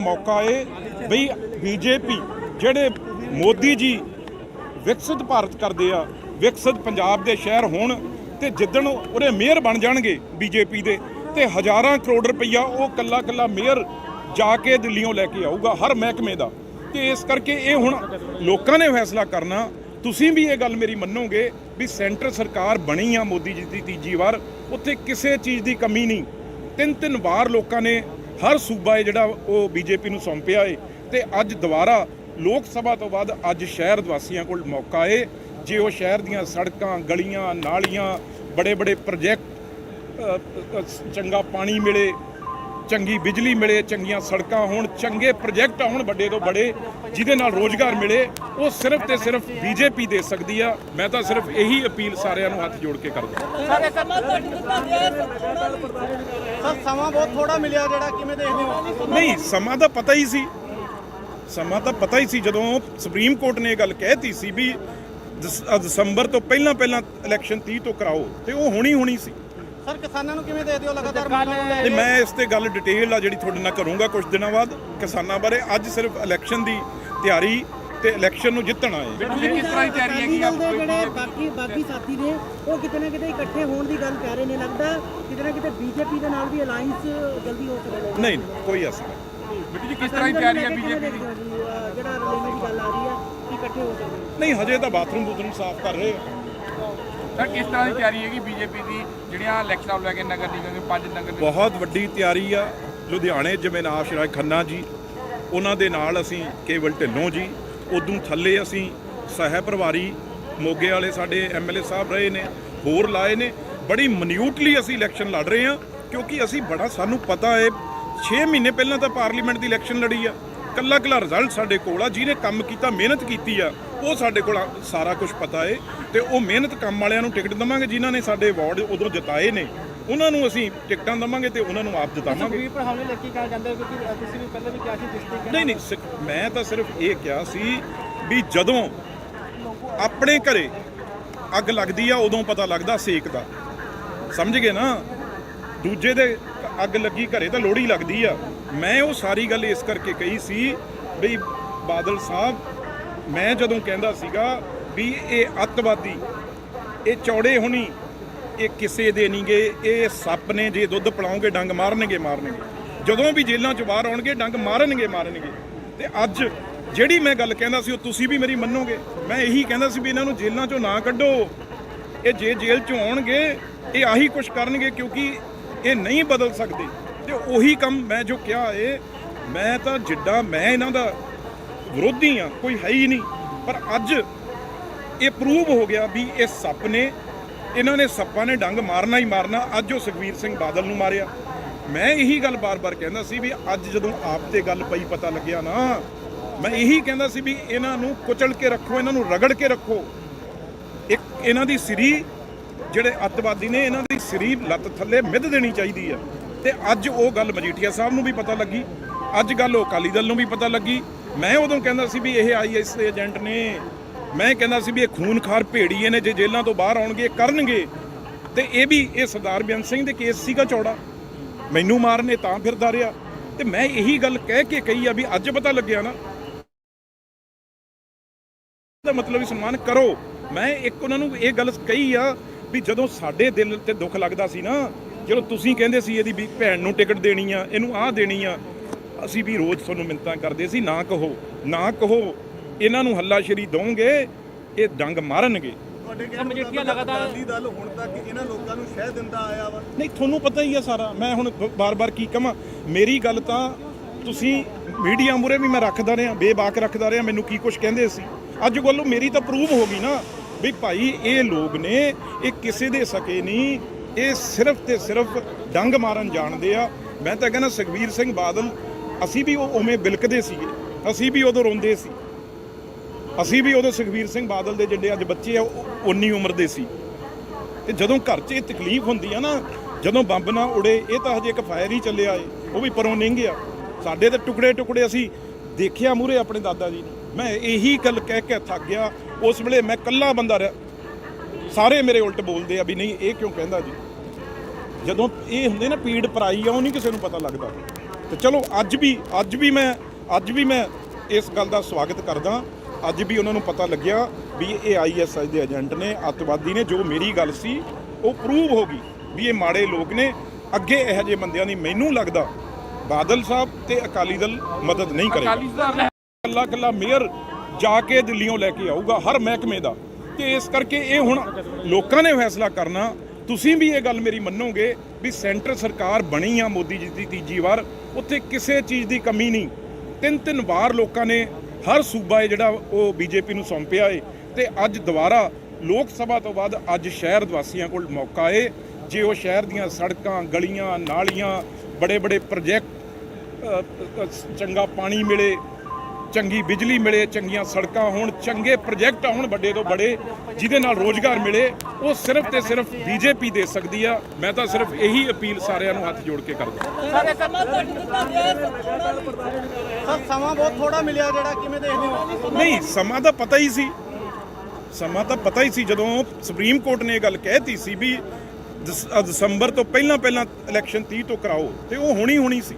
ਮੌਕਾ ਏ ਬਈ ਬੀਜੇਪੀ ਜਿਹੜੇ ਮੋਦੀ ਜੀ ਵਿਕਸਿਤ ਭਾਰਤ ਕਰਦੇ ਆ, ਵਿਕਸਿਤ ਪੰਜਾਬ ਦੇ ਸ਼ਹਿਰ ਹੋਣ ਤੇ ਜਿੱਦਣ ਉਹਦੇ ਮੇਅਰ ਬਣ ਜਾਣਗੇ ਬੀਜੇਪੀ ਦੇ ਤੇ ਹਜ਼ਾਰਾਂ ਕਰੋੜ ਰੁਪਈਆ ਉਹ ਕੱਲਾ ਕੱਲਾ ਮੇਅਰ ਜਾ ਕੇ ਦਿੱਲੀੋਂ ਲੈ ਕੇ ਆਊਗਾ ਹਰ ਮਹਿਕਮੇ ਦਾ। ਤੇ ਇਸ ਕਰਕੇ ਇਹ ਹੁਣ ਲੋਕਾਂ ਨੇ ਫੈਸਲਾ ਕਰਨਾ। ਤੁਸੀਂ ਵੀ ਇਹ ਗੱਲ ਮੇਰੀ ਮੰਨੋਗੇ ਵੀ ਸੈਂਟਰ ਸਰਕਾਰ ਬਣੀ ਆ ਮੋਦੀ ਜੀ ਦੀ ਤੀਜੀ ਵਾਰ, ਉੱਥੇ ਕਿਸੇ ਚੀਜ਼ ਦੀ ਕਮੀ ਨਹੀਂ। ਤਿੰਨ ਤਿੰਨ ਵਾਰ ਲੋਕਾਂ ਨੇ ਹਰ ਸੂਬਾ ਹੈ ਜਿਹੜਾ ਉਹ ਬੀਜੇਪੀ ਨੂੰ ਸੌਂਪਿਆ ਏ ਤੇ ਅੱਜ ਦੁਬਾਰਾ ਲੋਕ ਸਭਾ ਤੋਂ ਬਾਅਦ ਅੱਜ ਸ਼ਹਿਰ ਵਾਸੀਆਂ ਕੋਲ ਮੌਕਾ ਏ। ਜੇ ਉਹ ਸ਼ਹਿਰ ਦੀਆਂ ਸੜਕਾਂ, ਗਲੀਆਂ, ਨਾਲੀਆਂ ਬੜੇ ਬੜੇ ਪ੍ਰੋਜੈਕਟ ਚੰਗਾ ਪਾਣੀ ਮਿਲੇ ਚੰਗੀ ਬਿਜਲੀ ਮਿਲੇ ਚੰਗੀਆਂ ਸੜਕਾਂ ਹੋਣ ਚੰਗੇ ਪ੍ਰੋਜੈਕਟ ਆਉਣ ਵੱਡੇ ਤੋਂ ਵੱਡੇ ਜਿਹਦੇ ਨਾਲ ਰੋਜ਼ਗਾਰ ਮਿਲੇ ਉਹ ਸਿਰਫ ਤੇ ਸਿਰਫ ਬੀਜੇਪੀ ਦੇ ਸਕਦੀ ਆ। ਮੈਂ ਤਾਂ ਸਿਰਫ ਇਹੀ ਅਪੀਲ ਸਾਰਿਆਂ ਨੂੰ ਹੱਥ ਜੋੜ ਕੇ ਕਰਦਾ ਸਰ ਸਮਾਂ ਬਹੁਤ ਥੋੜਾ ਮਿਲਿਆ ਜਿਹੜਾ ਕਿਵੇਂ ਦੇਖਦੇ ਹੋ? ਨਹੀਂ ਸਮਾਂ ਤਾਂ ਪਤਾ ਹੀ ਸੀ। ਸਮਾਂ ਤਾਂ ਪਤਾ ਹੀ ਸੀ ਜਦੋਂ ਸੁਪਰੀਮ ਕੋਰਟ ਨੇ ਇਹ ਗੱਲ ਕਹਿਤੀ ਸੀ ਵੀ ਦਸੰਬਰ ਤੋਂ ਪਹਿਲਾਂ ਪਹਿਲਾਂ ਇਲੈਕਸ਼ਨ 30 ਤੋਂ ਕਰਾਓ ਤੇ ਉਹ ਹੋਣੀ ਹੋਣੀ ਸੀ। ਸਰ ਕਿਸਾਨਾਂ ਨੂੰ ਕਿਵੇਂ ਦੇਖਦੇ ਹੋ ਲਗਾਤਾਰ ਮੰਗਾਂ ਨੂੰ ਲੈ ਤੇ ਕੇ? ਮੈਂ ਇਸ ਤੇ ਗੱਲ ਡਿਟੇਲ ਆ ਜਿਹੜੀ ਤੁਹਾਡੇ ਨਾਲ ਕਰੂੰਗਾ ਕੁਝ ਦਿਨਾਂ ਬਾਅਦ ਕਿਸਾਨਾਂ ਬਾਰੇ। ਅੱਜ ਸਿਰਫ ਇਲੈਕਸ਼ਨ ਦੀ ਤਿਆਰੀ ਤੇ ਇਲੈਕਸ਼ਨ ਨੂੰ ਜਿੱਤਣਾ ਹੈ ਕਿਸ ਤਰ੍ਹਾਂ ਦੀ ਤਿਆਰੀ ਹੈਗੀ ਦੇ ਜਿਹੜੇ ਬਾਕੀ ਬਾਕੀ ਸਾਥੀ ਨੇ ਉਹ ਕਿਤੇ ਨਾ ਕਿਤੇ ਇਕੱਠੇ ਹੋਣ ਦੀ ਗੱਲ ਕਰ ਰਹੇ ਨੇ ਲੱਗਦਾ ਕਿਤੇ ਨਾ ਕਿਤੇ ਬੀਜੇਪੀ ਦੇ ਨਾਲ ਵੀ ਅਲਾਈਅੰਸ ਜਲਦੀ ਹੋ ਸਕਦਾ ਨਹੀਂ ਕੋਈ ਅਸਰ ਨਹੀਂ। ਬਿੱਟੂ ਜੀ ਕਿਸ ਤਰ੍ਹਾਂ ਦੀ ਤਿਆਰੀ ਹੈ ਬੀਜੇਪੀ ਦੀ? ਜਿਹੜਾ ਰਲੇਵੇਂ ਦੀ ਗੱਲ ਆ ਰਹੀ ਹੈ ਕਿ ਇਕੱਠੇ ਹੋ ਸਕਦੇ ਨੇ ਨਹੀਂ ਹਜੇ ਤਾਂ ਬਾਥਰੂਮ ਬੂਥਰੂਮ ਸਾਫ਼ ਕਰ ਰਹੇ ਆ। ਸਰ, ਕਿਸ ਤਰ੍ਹਾਂ ਦੀ ਤਿਆਰੀ ਹੈਗੀ ਬੀਜੇਪੀ ਦੀ? ਜਿਹੜੀਆਂ ਇਲੈਕਸ਼ਨਾਂ ਨੂੰ ਲੈ ਕੇ ਨਗਰ ਨਿਗਮ ਦੇ ਪੰਜ ਨਗਰ ਬਹੁਤ ਵੱਡੀ ਤਿਆਰੀ ਆ। ਲੁਧਿਆਣੇ ਜਮੇਨਾਸ਼ ਰਾਏ ਖੰਨਾ ਜੀ, ਉਹਨਾਂ ਦੇ ਨਾਲ ਅਸੀਂ ਕੇਵਲ ਢਿੱਲੋਂ ਜੀ, ਉਦੋਂ ਥੱਲੇ ਅਸੀਂ ਸਹਿ ਪ੍ਰਵਾਰੀ ਮੋਗੇ ਵਾਲੇ ਸਾਡੇ ਐਮਐਲਏ ਸਾਹਿਬ ਰਹੇ ਨੇ, ਹੋਰ ਲਾਏ ਨੇ। ਬੜੀ ਮਨਿਊਟਲੀ ਅਸੀਂ ਇਲੈਕਸ਼ਨ ਲੜ ਰਹੇ ਹਾਂ, ਕਿਉਂਕਿ ਅਸੀਂ ਬੜਾ ਸਾਨੂੰ ਪਤਾ ਹੈ 6 ਮਹੀਨੇ ਪਹਿਲਾਂ ਤਾਂ ਪਾਰਲੀਮੈਂਟ ਦੀ ਇਲੈਕਸ਼ਨ ਲੜੀ ਆ। ਕੱਲਾ ਕੱਲਾ ਰਿਜ਼ਲਟ ਸਾਡੇ ਕੋਲ ਆ, ਜਿਹਨੇ ਕੰਮ ਕੀਤਾ, ਮਿਹਨਤ ਕੀਤੀ ਆ। ਉਹ ਸਾਡੇ ਕੋਲ ਸਾਰਾ ਕੁਝ ਪਤਾ ਏ ਤੇ ਉਹ ਮਿਹਨਤ ਕੰਮ ਵਾਲਿਆਂ ਨੂੰ ਟਿਕਟ ਦਵਾਂਗੇ ਜਿਨ੍ਹਾਂ ਨੇ ਸਾਡੇ ਵਾਰਡ ਉਦੋਂ ਜਿਤਾਏ ਨੇ। ਉਹਨਾਂ ਨੂੰ ਅਸੀਂ ਟਿਕਟਾਂ ਦਵਾਂਗੇ ਤੇ ਉਹਨਾਂ ਨੂੰ ਆਪ ਜਿਤਾਵਾਂਗੇ। ਸੁਖਬੀਰ ਪਰ ਹਮਲੇ ਲੈ ਕੇ ਕਹਾ ਜਾਂਦਾ ਹੈ ਕਿਉਂਕਿ ਤੁਸੀਂ ਵੀ ਪਹਿਲਾਂ ਵੀ ਕਿਹਾ ਸੀ ਜਿਸ ਤਰੀਕੇ ਨਹੀਂ ਨਹੀਂ ਸਿਰਫ- ਮੈਂ ਤਾਂ ਸਿਰਫ ਇਹ ਕਿਹਾ ਸੀ ਵੀ ਜਦੋਂ ਆਪਣੇ ਘਰੇ ਅੱਗ ਲੱਗਦੀ ਆ ਉਦੋਂ ਪਤਾ ਲੱਗਦਾ ਸੇਕ ਦਾ। ਸਮਝ ਗਏ ਨਾ? ਦੂਜੇ ਦੇ ਅੱਗ ਲੱਗੀ ਘਰੇ ਤਾਂ ਲੋੜੀ ਲੱਗਦੀ ਆ। ਮੈਂ ਉਹ ਸਾਰੀ ਗੱਲ ਇਸ ਕਰਕੇ ਕਹੀ ਸੀ ਵੀ ਬਾਦਲ ਸਾਹਿਬ ਮੈਂ ਜਦੋਂ ਕਹਿੰਦਾ ਸੀਗਾ ਵੀ ਇਹ ਅੱਤਵਾਦੀ, ਇਹ ਚੌੜੇ ਹੋਣੀ, ਇਹ ਕਿਸੇ ਦੇ ਨਹੀਂਗੇ ਇਹ ਸੱਪ ਨੇ ਜੇ ਦੁੱਧ ਪਿਲਾਓਗੇ ਡੰਗ ਮਾਰਨਗੇ ਮਾਰਨਗੇ। ਜਦੋਂ ਵੀ ਜੇਲ੍ਹਾਂ 'ਚੋਂ ਬਾਹਰ ਆਉਣਗੇ, ਡੰਗ ਮਾਰਨਗੇ ਮਾਰਨਗੇ। ਤੇ ਅੱਜ ਜਿਹੜੀ ਮੈਂ ਗੱਲ ਕਹਿੰਦਾ ਸੀ, ਉਹ ਤੁਸੀਂ ਵੀ ਮੇਰੀ ਮੰਨੋਗੇ। ਮੈਂ ਇਹੀ ਕਹਿੰਦਾ ਸੀ ਵੀ ਇਹਨਾਂ ਨੂੰ ਜੇਲ੍ਹਾਂ ਚੋਂ ਨਾ ਕੱਢੋ। ਇਹ ਜੇ ਜੇਲ੍ਹ ਚੋਂ ਆਉਣਗੇ, ਇਹ ਆਹੀ ਕੁਝ ਕਰਨਗੇ ਕਿਉਂਕਿ ਇਹ ਨਹੀਂ ਬਦਲ ਸਕਦੇ। ਤੇ ਉਹੀ ਕੰਮ ਮੈਂ ਜੋ ਕਿਹਾ ਏ, ਮੈਂ ਤਾਂ ਜਿੱਡਾ, ਮੈਂ ਇਹਨਾਂ ਦਾ ਵਿਰੋਧੀ ਆ ਕੋਈ ਹੈ ਹੀ ਨਹੀਂ। ਪਰ ਅੱਜ ਇਹ ਪ੍ਰੂਵ ਹੋ ਗਿਆ ਵੀ ਇਹ ਸੱਪ ਨੇ, ਇਹਨਾਂ ਨੇ ਸੱਪਾਂ ਨੇ ਡੰਗ ਮਾਰਨਾ ਹੀ ਮਾਰਨਾ, ਅੱਜ ਉਹ ਸੁਖਵੀਰ ਸਿੰਘ ਬਾਦਲ ਨੂੰ ਮਾਰਿਆ। ਮੈਂ ਇਹੀ ਗੱਲ ਬਾਰ-ਬਾਰ ਕਹਿੰਦਾ ਸੀ ਵੀ ਅੱਜ ਜਦੋਂ ਆਪ ਤੇ ਗੱਲ ਪਈ ਪਤਾ ਲੱਗਿਆ ਨਾ, ਮੈਂ ਇਹੀ ਕਹਿੰਦਾ ਸੀ ਵੀ ਇਹਨਾਂ ਨੂੰ ਕੁਚਲ ਕੇ ਰੱਖੋ, ਇਹਨਾਂ ਨੂੰ ਰਗੜ ਕੇ ਰੱਖੋ। ਇੱਕ ਇਹਨਾਂ ਦੀ ਸਰੀ, ਜਿਹੜੇ ਅੱਤਵਾਦੀ ਨੇ, ਇਹਨਾਂ ਦੀ ਸਰੀ ਲੱਤ ਥੱਲੇ ਮਿੱਧ ਦੇਣੀ ਚਾਹੀਦੀ ਆ। ਤੇ ਅੱਜ ਉਹ ਗੱਲ ਮਜੀਠੀਆ ਸਾਹਿਬ ਨੂੰ ਵੀ ਪਤਾ ਲੱਗੀ, ਅੱਜ ਗੱਲ ਉਹ ਅਕਾਲੀ ਦਲ ਨੂੰ ਵੀ ਪਤਾ ਲੱਗੀ। ਮੈਂ ਉਦੋਂ ਕਹਿੰਦਾ ਸੀ ਵੀ ਇਹ ਆਈਐਸ ਦੇ ਏਜੰਟ ਨੇ, ਮੈਂ ਕਹਿੰਦਾ ਸੀ ਵੀ ਇਹ ਖੂਨਖਾਰ ਭੇੜੀਏ ਨੇ, ਜੇ ਜੇਲ੍ਹਾਂ ਤੋਂ ਬਾਹਰ ਆਉਣਗੇ ਕਰਨਗੇ। ਤੇ ਇਹ ਵੀ ਇਹ ਸਰਦਾਰ ਬੇਅੰਤ ਸਿੰਘ ਦੇ ਕੇਸ ਸੀਗਾ ਚੌੜਾ। ਮੈਨੂੰ ਮਾਰਨੇ ਤਾਂ ਫਿਰਦਾ ਰਿਹਾ। ਤੇ ਮੈਂ ਇਹੀ ਗੱਲ ਕਹਿ ਕੇ ਕਹੀ ਆ ਵੀ ਅੱਜ ਪਤਾ ਲੱਗਿਆ ਨਾ। ਦਾ ਮਤਲਬ ਵੀ ਸਨਮਾਨ ਕਰੋ। ਮੈਂ ਇੱਕ ਉਹਨਾਂ ਨੂੰ ਇਹ ਗੱਲ ਕਹੀ ਆ ਵੀ ਜਦੋਂ ਸਾਡੇ ਦਿਲ ਤੇ ਦੁੱਖ ਲੱਗਦਾ ਸੀ ਨਾ, ਜਦੋਂ ਤੁਸੀਂ ਕਹਿੰਦੇ ਸੀ ਇਹਦੀ ਵੀ ਭੈਣ ਨੂੰ ਟਿਕਟ ਦੇਣੀ ਆ, ਇਹਨੂੰ ਆਹ ਦੇਣੀ ਆ ਅਸੀਂ ਵੀ ਰੋਜ਼ ਤੁਹਾਨੂੰ ਮਿੰਤਾਂ ਕਰਦੇ ਸੀ ਨਾ ਕਹੋ ਨਾ ਕਹੋ ਇਹਨਾਂ ਨੂੰ ਹੱਲਾਸ਼ੇਰੀ ਦੋਗੇ ਇਹ ਡੰਗ ਮਾਰਨਗੇ। ਤੁਹਾਡੇ ਕਹਿਣ ਮਜੀਠੀਆ ਲਗਾਤਾਰ ਅਕਾਲੀ ਦਲ ਹੁਣ ਤੱਕ ਇਹਨਾਂ ਲੋਕਾਂ ਨੂੰ ਸ਼ਹਿ ਦਿੰਦਾ ਆਇਆ ਵਾ। ਨਹੀਂ ਤੁਹਾਨੂੰ ਪਤਾ ਹੀ ਆ ਸਾਰਾ ਮੈਂ ਹੁਣ ਬਾਰ-ਬਾਰ ਕੀ ਕਹਾਂ ਮੇਰੀ ਗੱਲ ਤਾਂ ਤੁਸੀਂ ਮੀਡੀਆ ਮੂਰੇ ਵੀ ਮੈਂ ਰੱਖਦਾ ਰਿਹਾ ਬੇਬਾਕ ਰੱਖਦਾ ਰਿਹਾ ਮੈਨੂੰ ਕੀ ਕੁਝ ਕਹਿੰਦੇ ਸੀ। ਅੱਜ ਵੱਲੋਂ ਮੇਰੀ ਤਾਂ ਪ੍ਰੂਵ ਹੋ ਗਈ ਨਾ ਵੀ ਭਾਈ ਇਹ ਲੋਕ ਨੇ ਇਹ ਕਿਸੇ ਦੇ ਸਕੇ ਨਹੀਂ ਇਹ ਸਿਰਫ ਤੇ ਸਿਰਫ ਡੰਗ ਮਾਰਨ ਜਾਣਦੇ ਆ। ਮੈਂ ਤਾਂ ਕਹਿੰਦਾ ਸੁਖਵੀਰ ਸਿੰਘ ਬਾਦਲ ਅਸੀਂ ਵੀ ਉਹ ਉਵੇਂ ਬਿਲਕਦੇ ਸੀਗੇ। ਅਸੀਂ ਵੀ ਉਦੋਂ ਰੋਂਦੇ ਸੀ। ਅਸੀਂ ਵੀ ਉਦੋਂ ਸੁਖਵੀਰ ਸਿੰਘ ਬਾਦਲ ਦੇ ਜਿਹੜੇ ਅੱਜ ਬੱਚੇ ਆ, ਉਹ ਉਨੀ ਉਮਰ ਦੇ ਸੀ। ਤੇ ਜਦੋਂ ਘਰ 'ਚ ਇਹ ਤਕਲੀਫ ਹੁੰਦੀ ਆ ਨਾ, ਜਦੋਂ ਬੰਬ ਨਾ ਉੜੇ, ਇਹ ਤਾਂ ਹਜੇ ਇੱਕ ਫਾਇਰ ਹੀ ਚੱਲਿਆ ਏ, ਉਹ ਵੀ ਪਰੋਂ ਨਹੀਂ ਗਿਆ ਸਾਡੇ ਤੇ ਟੁਕੜੇ ਟੁਕੜੇ ਅਸੀਂ ਦੇਖਿਆ ਮੂਰੇ ਆਪਣੇ ਦਾਦਾ ਜੀ ਨੇ। ਮੈਂ ਇਹੀ ਗੱਲ ਕਹਿ ਕੇ ਥੱਕ ਗਿਆ। ਉਸ ਵੇਲੇ ਮੈਂ ਇਕੱਲਾ ਬੰਦਾ ਰਿਹਾ। ਸਾਰੇ ਮੇਰੇ ਉਲਟ ਬੋਲਦੇ ਆ ਵੀ ਨਹੀਂ, ਇਹ ਕਿਉਂ ਕਹਿੰਦਾ ਜੀ? ਜਦੋਂ ਇਹ ਹੁੰਦੇ ਨਾ ਪੀੜ ਪਰਾਈ ਆ, ਉਹ ਨਹੀਂ ਕਿਸੇ ਨੂੰ ਪਤਾ ਲੱਗਦਾ। ਤੇ ਚਲੋ ਅੱਜ ਵੀ ਅੱਜ ਵੀ ਮੈਂ ਅੱਜ ਵੀ ਮੈਂ ਇਸ ਗੱਲ ਦਾ ਸਵਾਗਤ ਕਰਦਾ ਅੱਜ ਵੀ ਉਹਨਾਂ ਨੂੰ ਪਤਾ ਲੱਗਿਆ ਵੀ ਇਹ ਆਈਐਸਆਈ ਦੇ ਏਜੰਟ ਨੇ ਅੱਤਵਾਦੀ ਨੇ ਜੋ ਮੇਰੀ ਗੱਲ ਸੀ ਉਹ ਪ੍ਰੂਵ ਹੋ ਗਈ ਵੀ ਇਹ ਮਾੜੇ ਲੋਕ ਨੇ। ਅੱਗੇ ਇਹੋ ਜਿਹੇ ਬੰਦਿਆਂ ਦੀ ਮੈਨੂੰ ਲੱਗਦਾ ਬਾਦਲ ਸਾਹਿਬ ਤੇ ਅਕਾਲੀ ਦਲ ਮਦਦ ਨਹੀਂ ਕਰੇਗਾ। ਕੱਲਾ ਕੱਲਾ ਮੇਅਰ ਜਾ ਕੇ ਦਿੱਲੀੋਂ ਲੈ ਕੇ ਆਊਗਾ ਹਰ ਮਹਿਕਮੇ ਦਾ। ਤੇ ਇਸ ਕਰਕੇ ਇਹ ਹੁਣ ਲੋਕਾਂ ਨੇ ਫੈਸਲਾ ਕਰਨਾ ਤੁਸੀਂ ਵੀ ਇਹ ਗੱਲ ਮੇਰੀ ਮੰਨੋਗੇ ਵੀ ਸੈਂਟਰ ਸਰਕਾਰ ਬਣੀ ਆ ਮੋਦੀ ਜੀ ਦੀ ਤੀਜੀ ਵਾਰ, ਉੱਥੇ ਕਿਸੇ ਚੀਜ਼ ਦੀ ਕਮੀ ਨਹੀਂ। ਤਿੰਨ ਤਿੰਨ ਵਾਰ ਲੋਕਾਂ ਨੇ ਹਰ ਸੂਬਾ ਹੈ ਜਿਹੜਾ ਉਹ ਬੀਜੇਪੀ ਨੂੰ ਸੌਂਪਿਆ ਏ ਤੇ ਅੱਜ ਦੁਬਾਰਾ ਲੋਕ ਸਭਾ ਤੋਂ ਬਾਅਦ ਅੱਜ ਸ਼ਹਿਰ ਵਾਸੀਆਂ ਕੋਲ ਮੌਕਾ ਏ, ਜੇ ਉਹ ਸ਼ਹਿਰ ਦੀਆਂ ਸੜਕਾਂ, ਗਲੀਆਂ, ਨਾਲੀਆਂ ਬੜੇ ਬੜੇ ਪ੍ਰੋਜੈਕਟ ਚੰਗਾ ਪਾਣੀ ਮਿਲੇ ਚੰਗੀ ਬਿਜਲੀ ਮਿਲੇ ਚੰਗੀਆਂ ਸੜਕਾਂ ਹੋਣ ਚੰਗੇ ਪ੍ਰੋਜੈਕਟ ਹੋਣ ਵੱਡੇ ਤੋਂ ਵੱਡੇ ਜਿਹਦੇ ਨਾਲ ਰੋਜ਼ਗਾਰ ਮਿਲੇ ਉਹ ਸਿਰਫ ਤੇ ਸਿਰਫ ਬੀਜੇਪੀ ਦੇ ਸਕਦੀ ਆ। ਮੈਂ ਤਾਂ ਸਿਰਫ ਇਹੀ ਅਪੀਲ ਸਾਰਿਆਂ ਨੂੰ ਹੱਥ ਜੋੜ ਕੇ ਕਰਦਾ। ਸਰ ਸਮਾਂ ਬਹੁਤ ਥੋੜਾ ਮਿਲਿਆ ਜਿਹੜਾ ਕਿਵੇਂ ਦੇਖਦੇ ਹੋ? ਨਹੀਂ ਸਮਾਂ ਤਾਂ ਪਤਾ ਹੀ ਸੀ। ਸਮਾਂ ਤਾਂ ਪਤਾ ਹੀ ਸੀ ਜਦੋਂ ਸੁਪਰੀਮ ਕੋਰਟ ਨੇ ਇਹ ਗੱਲ ਕਹਿਤੀ ਸੀ ਵੀ ਦਸੰਬਰ ਤੋਂ ਪਹਿਲਾਂ ਪਹਿਲਾਂ ਇਲੈਕਸ਼ਨ 30 ਤੋਂ ਕਰਾਓ ਤੇ ਉਹ ਹੋਣੀ ਹੋਣੀ ਸੀ।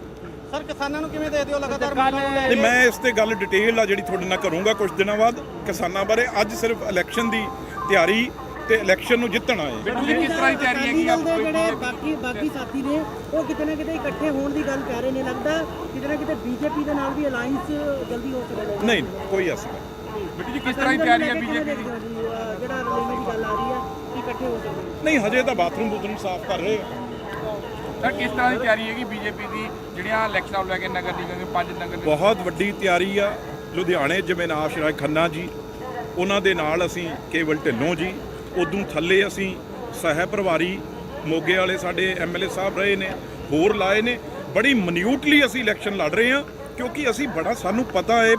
ਸਰ ਕਿਸਾਨਾਂ ਨੂੰ ਕਿਵੇਂ ਦੇਖਦੇ ਹੋ ਲਗਾਤਾਰ ਮੰਗਾਂ ਨੂੰ ਲੈ ਤੇ ਕੇ? ਮੈਂ ਇਸ ਤੇ ਗੱਲ ਡਿਟੇਲ ਆ ਜਿਹੜੀ ਤੁਹਾਡੇ ਨਾਲ ਕਰੂੰਗਾ ਕੁਝ ਦਿਨਾਂ ਬਾਅਦ। ਕਿਸਾਨਾਂ ਬਾਰੇ ਅੱਜ ਸਿਰਫ ਇਲੈਕਸ਼ਨ ਦੀ ਤਿਆਰੀ ਤੇ ਇਲੈਕਸ਼ਨ ਨੂੰ ਜਿੱਤਣਾ ਹੈ ਬਿੱਟੂ ਜੀ ਕਿਸ ਤਰ੍ਹਾਂ ਦੀ ਤਿਆਰੀ ਹੈਗੀ ਦੇ ਜਿਹੜੇ ਆ ਬਾਕੀ ਬਾਕੀ ਸਾਥੀ ਨੇ ਉਹ ਕਿਤੇ ਨਾ ਕਿਤੇ ਇਕੱਠੇ ਹੋਣ ਦੀ ਗੱਲ ਕਰ ਰਹੇ ਨੇ। ਲੱਗਦਾ ਕਿਤੇ ਨਾ ਕਿਤੇ ਬੀਜੇਪੀ ਦੇ ਨਾਲ ਵੀ ਅਲਾਈਅੰਸ ਜਲਦੀ ਹੋ ਸਕਦਾ ਨਹੀਂ ਨਹੀਂ, ਕੋਈ ਨਹੀਂ। ਬਿੱਟੂ ਜੀ ਕਿਸ ਤਰ੍ਹਾਂ ਦੀ ਤਿਆਰੀ ਹੈ ਬੀਜੇਪੀ ਦੀ? ਜਿਹੜਾ ਰਲੇਵੇਂ ਦੀ ਗੱਲ ਆ ਰਹੀ ਹੈ ਕਿ ਇਕੱਠੇ ਹੋ ਸਕਦੇ ਨਹੀਂ ਹਜੇ ਤਾਂ ਬਾਥਰੂਮ ਬੂਥਰੂਮ ਸਾਫ਼ ਕਰ ਰਹੇ ਆ। ਸਰ, ਕਿਸ ਤਰ੍ਹਾਂ ਦੀ ਤਿਆਰੀ ਹੈਗੀ ਬੀਜੇਪੀ ਦੀ? ਜਿਹੜੀਆਂ ਇਲੈਕਸ਼ਨਾਂ ਨੂੰ ਲੈ ਕੇ ਨਗਰ ਨਿਗਮ ਦੇ ਪੰਜ ਨਗਰ ਨਿਗਮ ਬਹੁਤ ਵੱਡੀ ਤਿਆਰੀ ਆ। ਲੁਧਿਆਣੇ ਜਿਵੇਂ ਨਾਸ਼ ਰਾਜ ਖੰਨਾ ਜੀ, ਉਹਨਾਂ ਦੇ ਨਾਲ ਅਸੀਂ ਕੇਵਲ ਢਿੱਲੋਂ ਜੀ, ਉਦੋਂ ਥੱਲੇ ਅਸੀਂ ਸਹਿ ਪਰਿਵਾਰੀ ਮੋਗੇ ਵਾਲੇ ਸਾਡੇ ਐਮਐਲਏ ਸਾਹਿਬ ਰਹੇ ਨੇ, ਹੋਰ ਲਾਏ ਨੇ। ਬੜੀ ਮਨਿਊਟਲੀ ਅਸੀਂ ਇਲੈਕਸ਼ਨ ਲੜ ਰਹੇ ਹਾਂ ਕਿਉਂਕਿ ਅਸੀਂ ਬੜਾ ਸਾਨੂੰ ਪਤਾ ਹੈ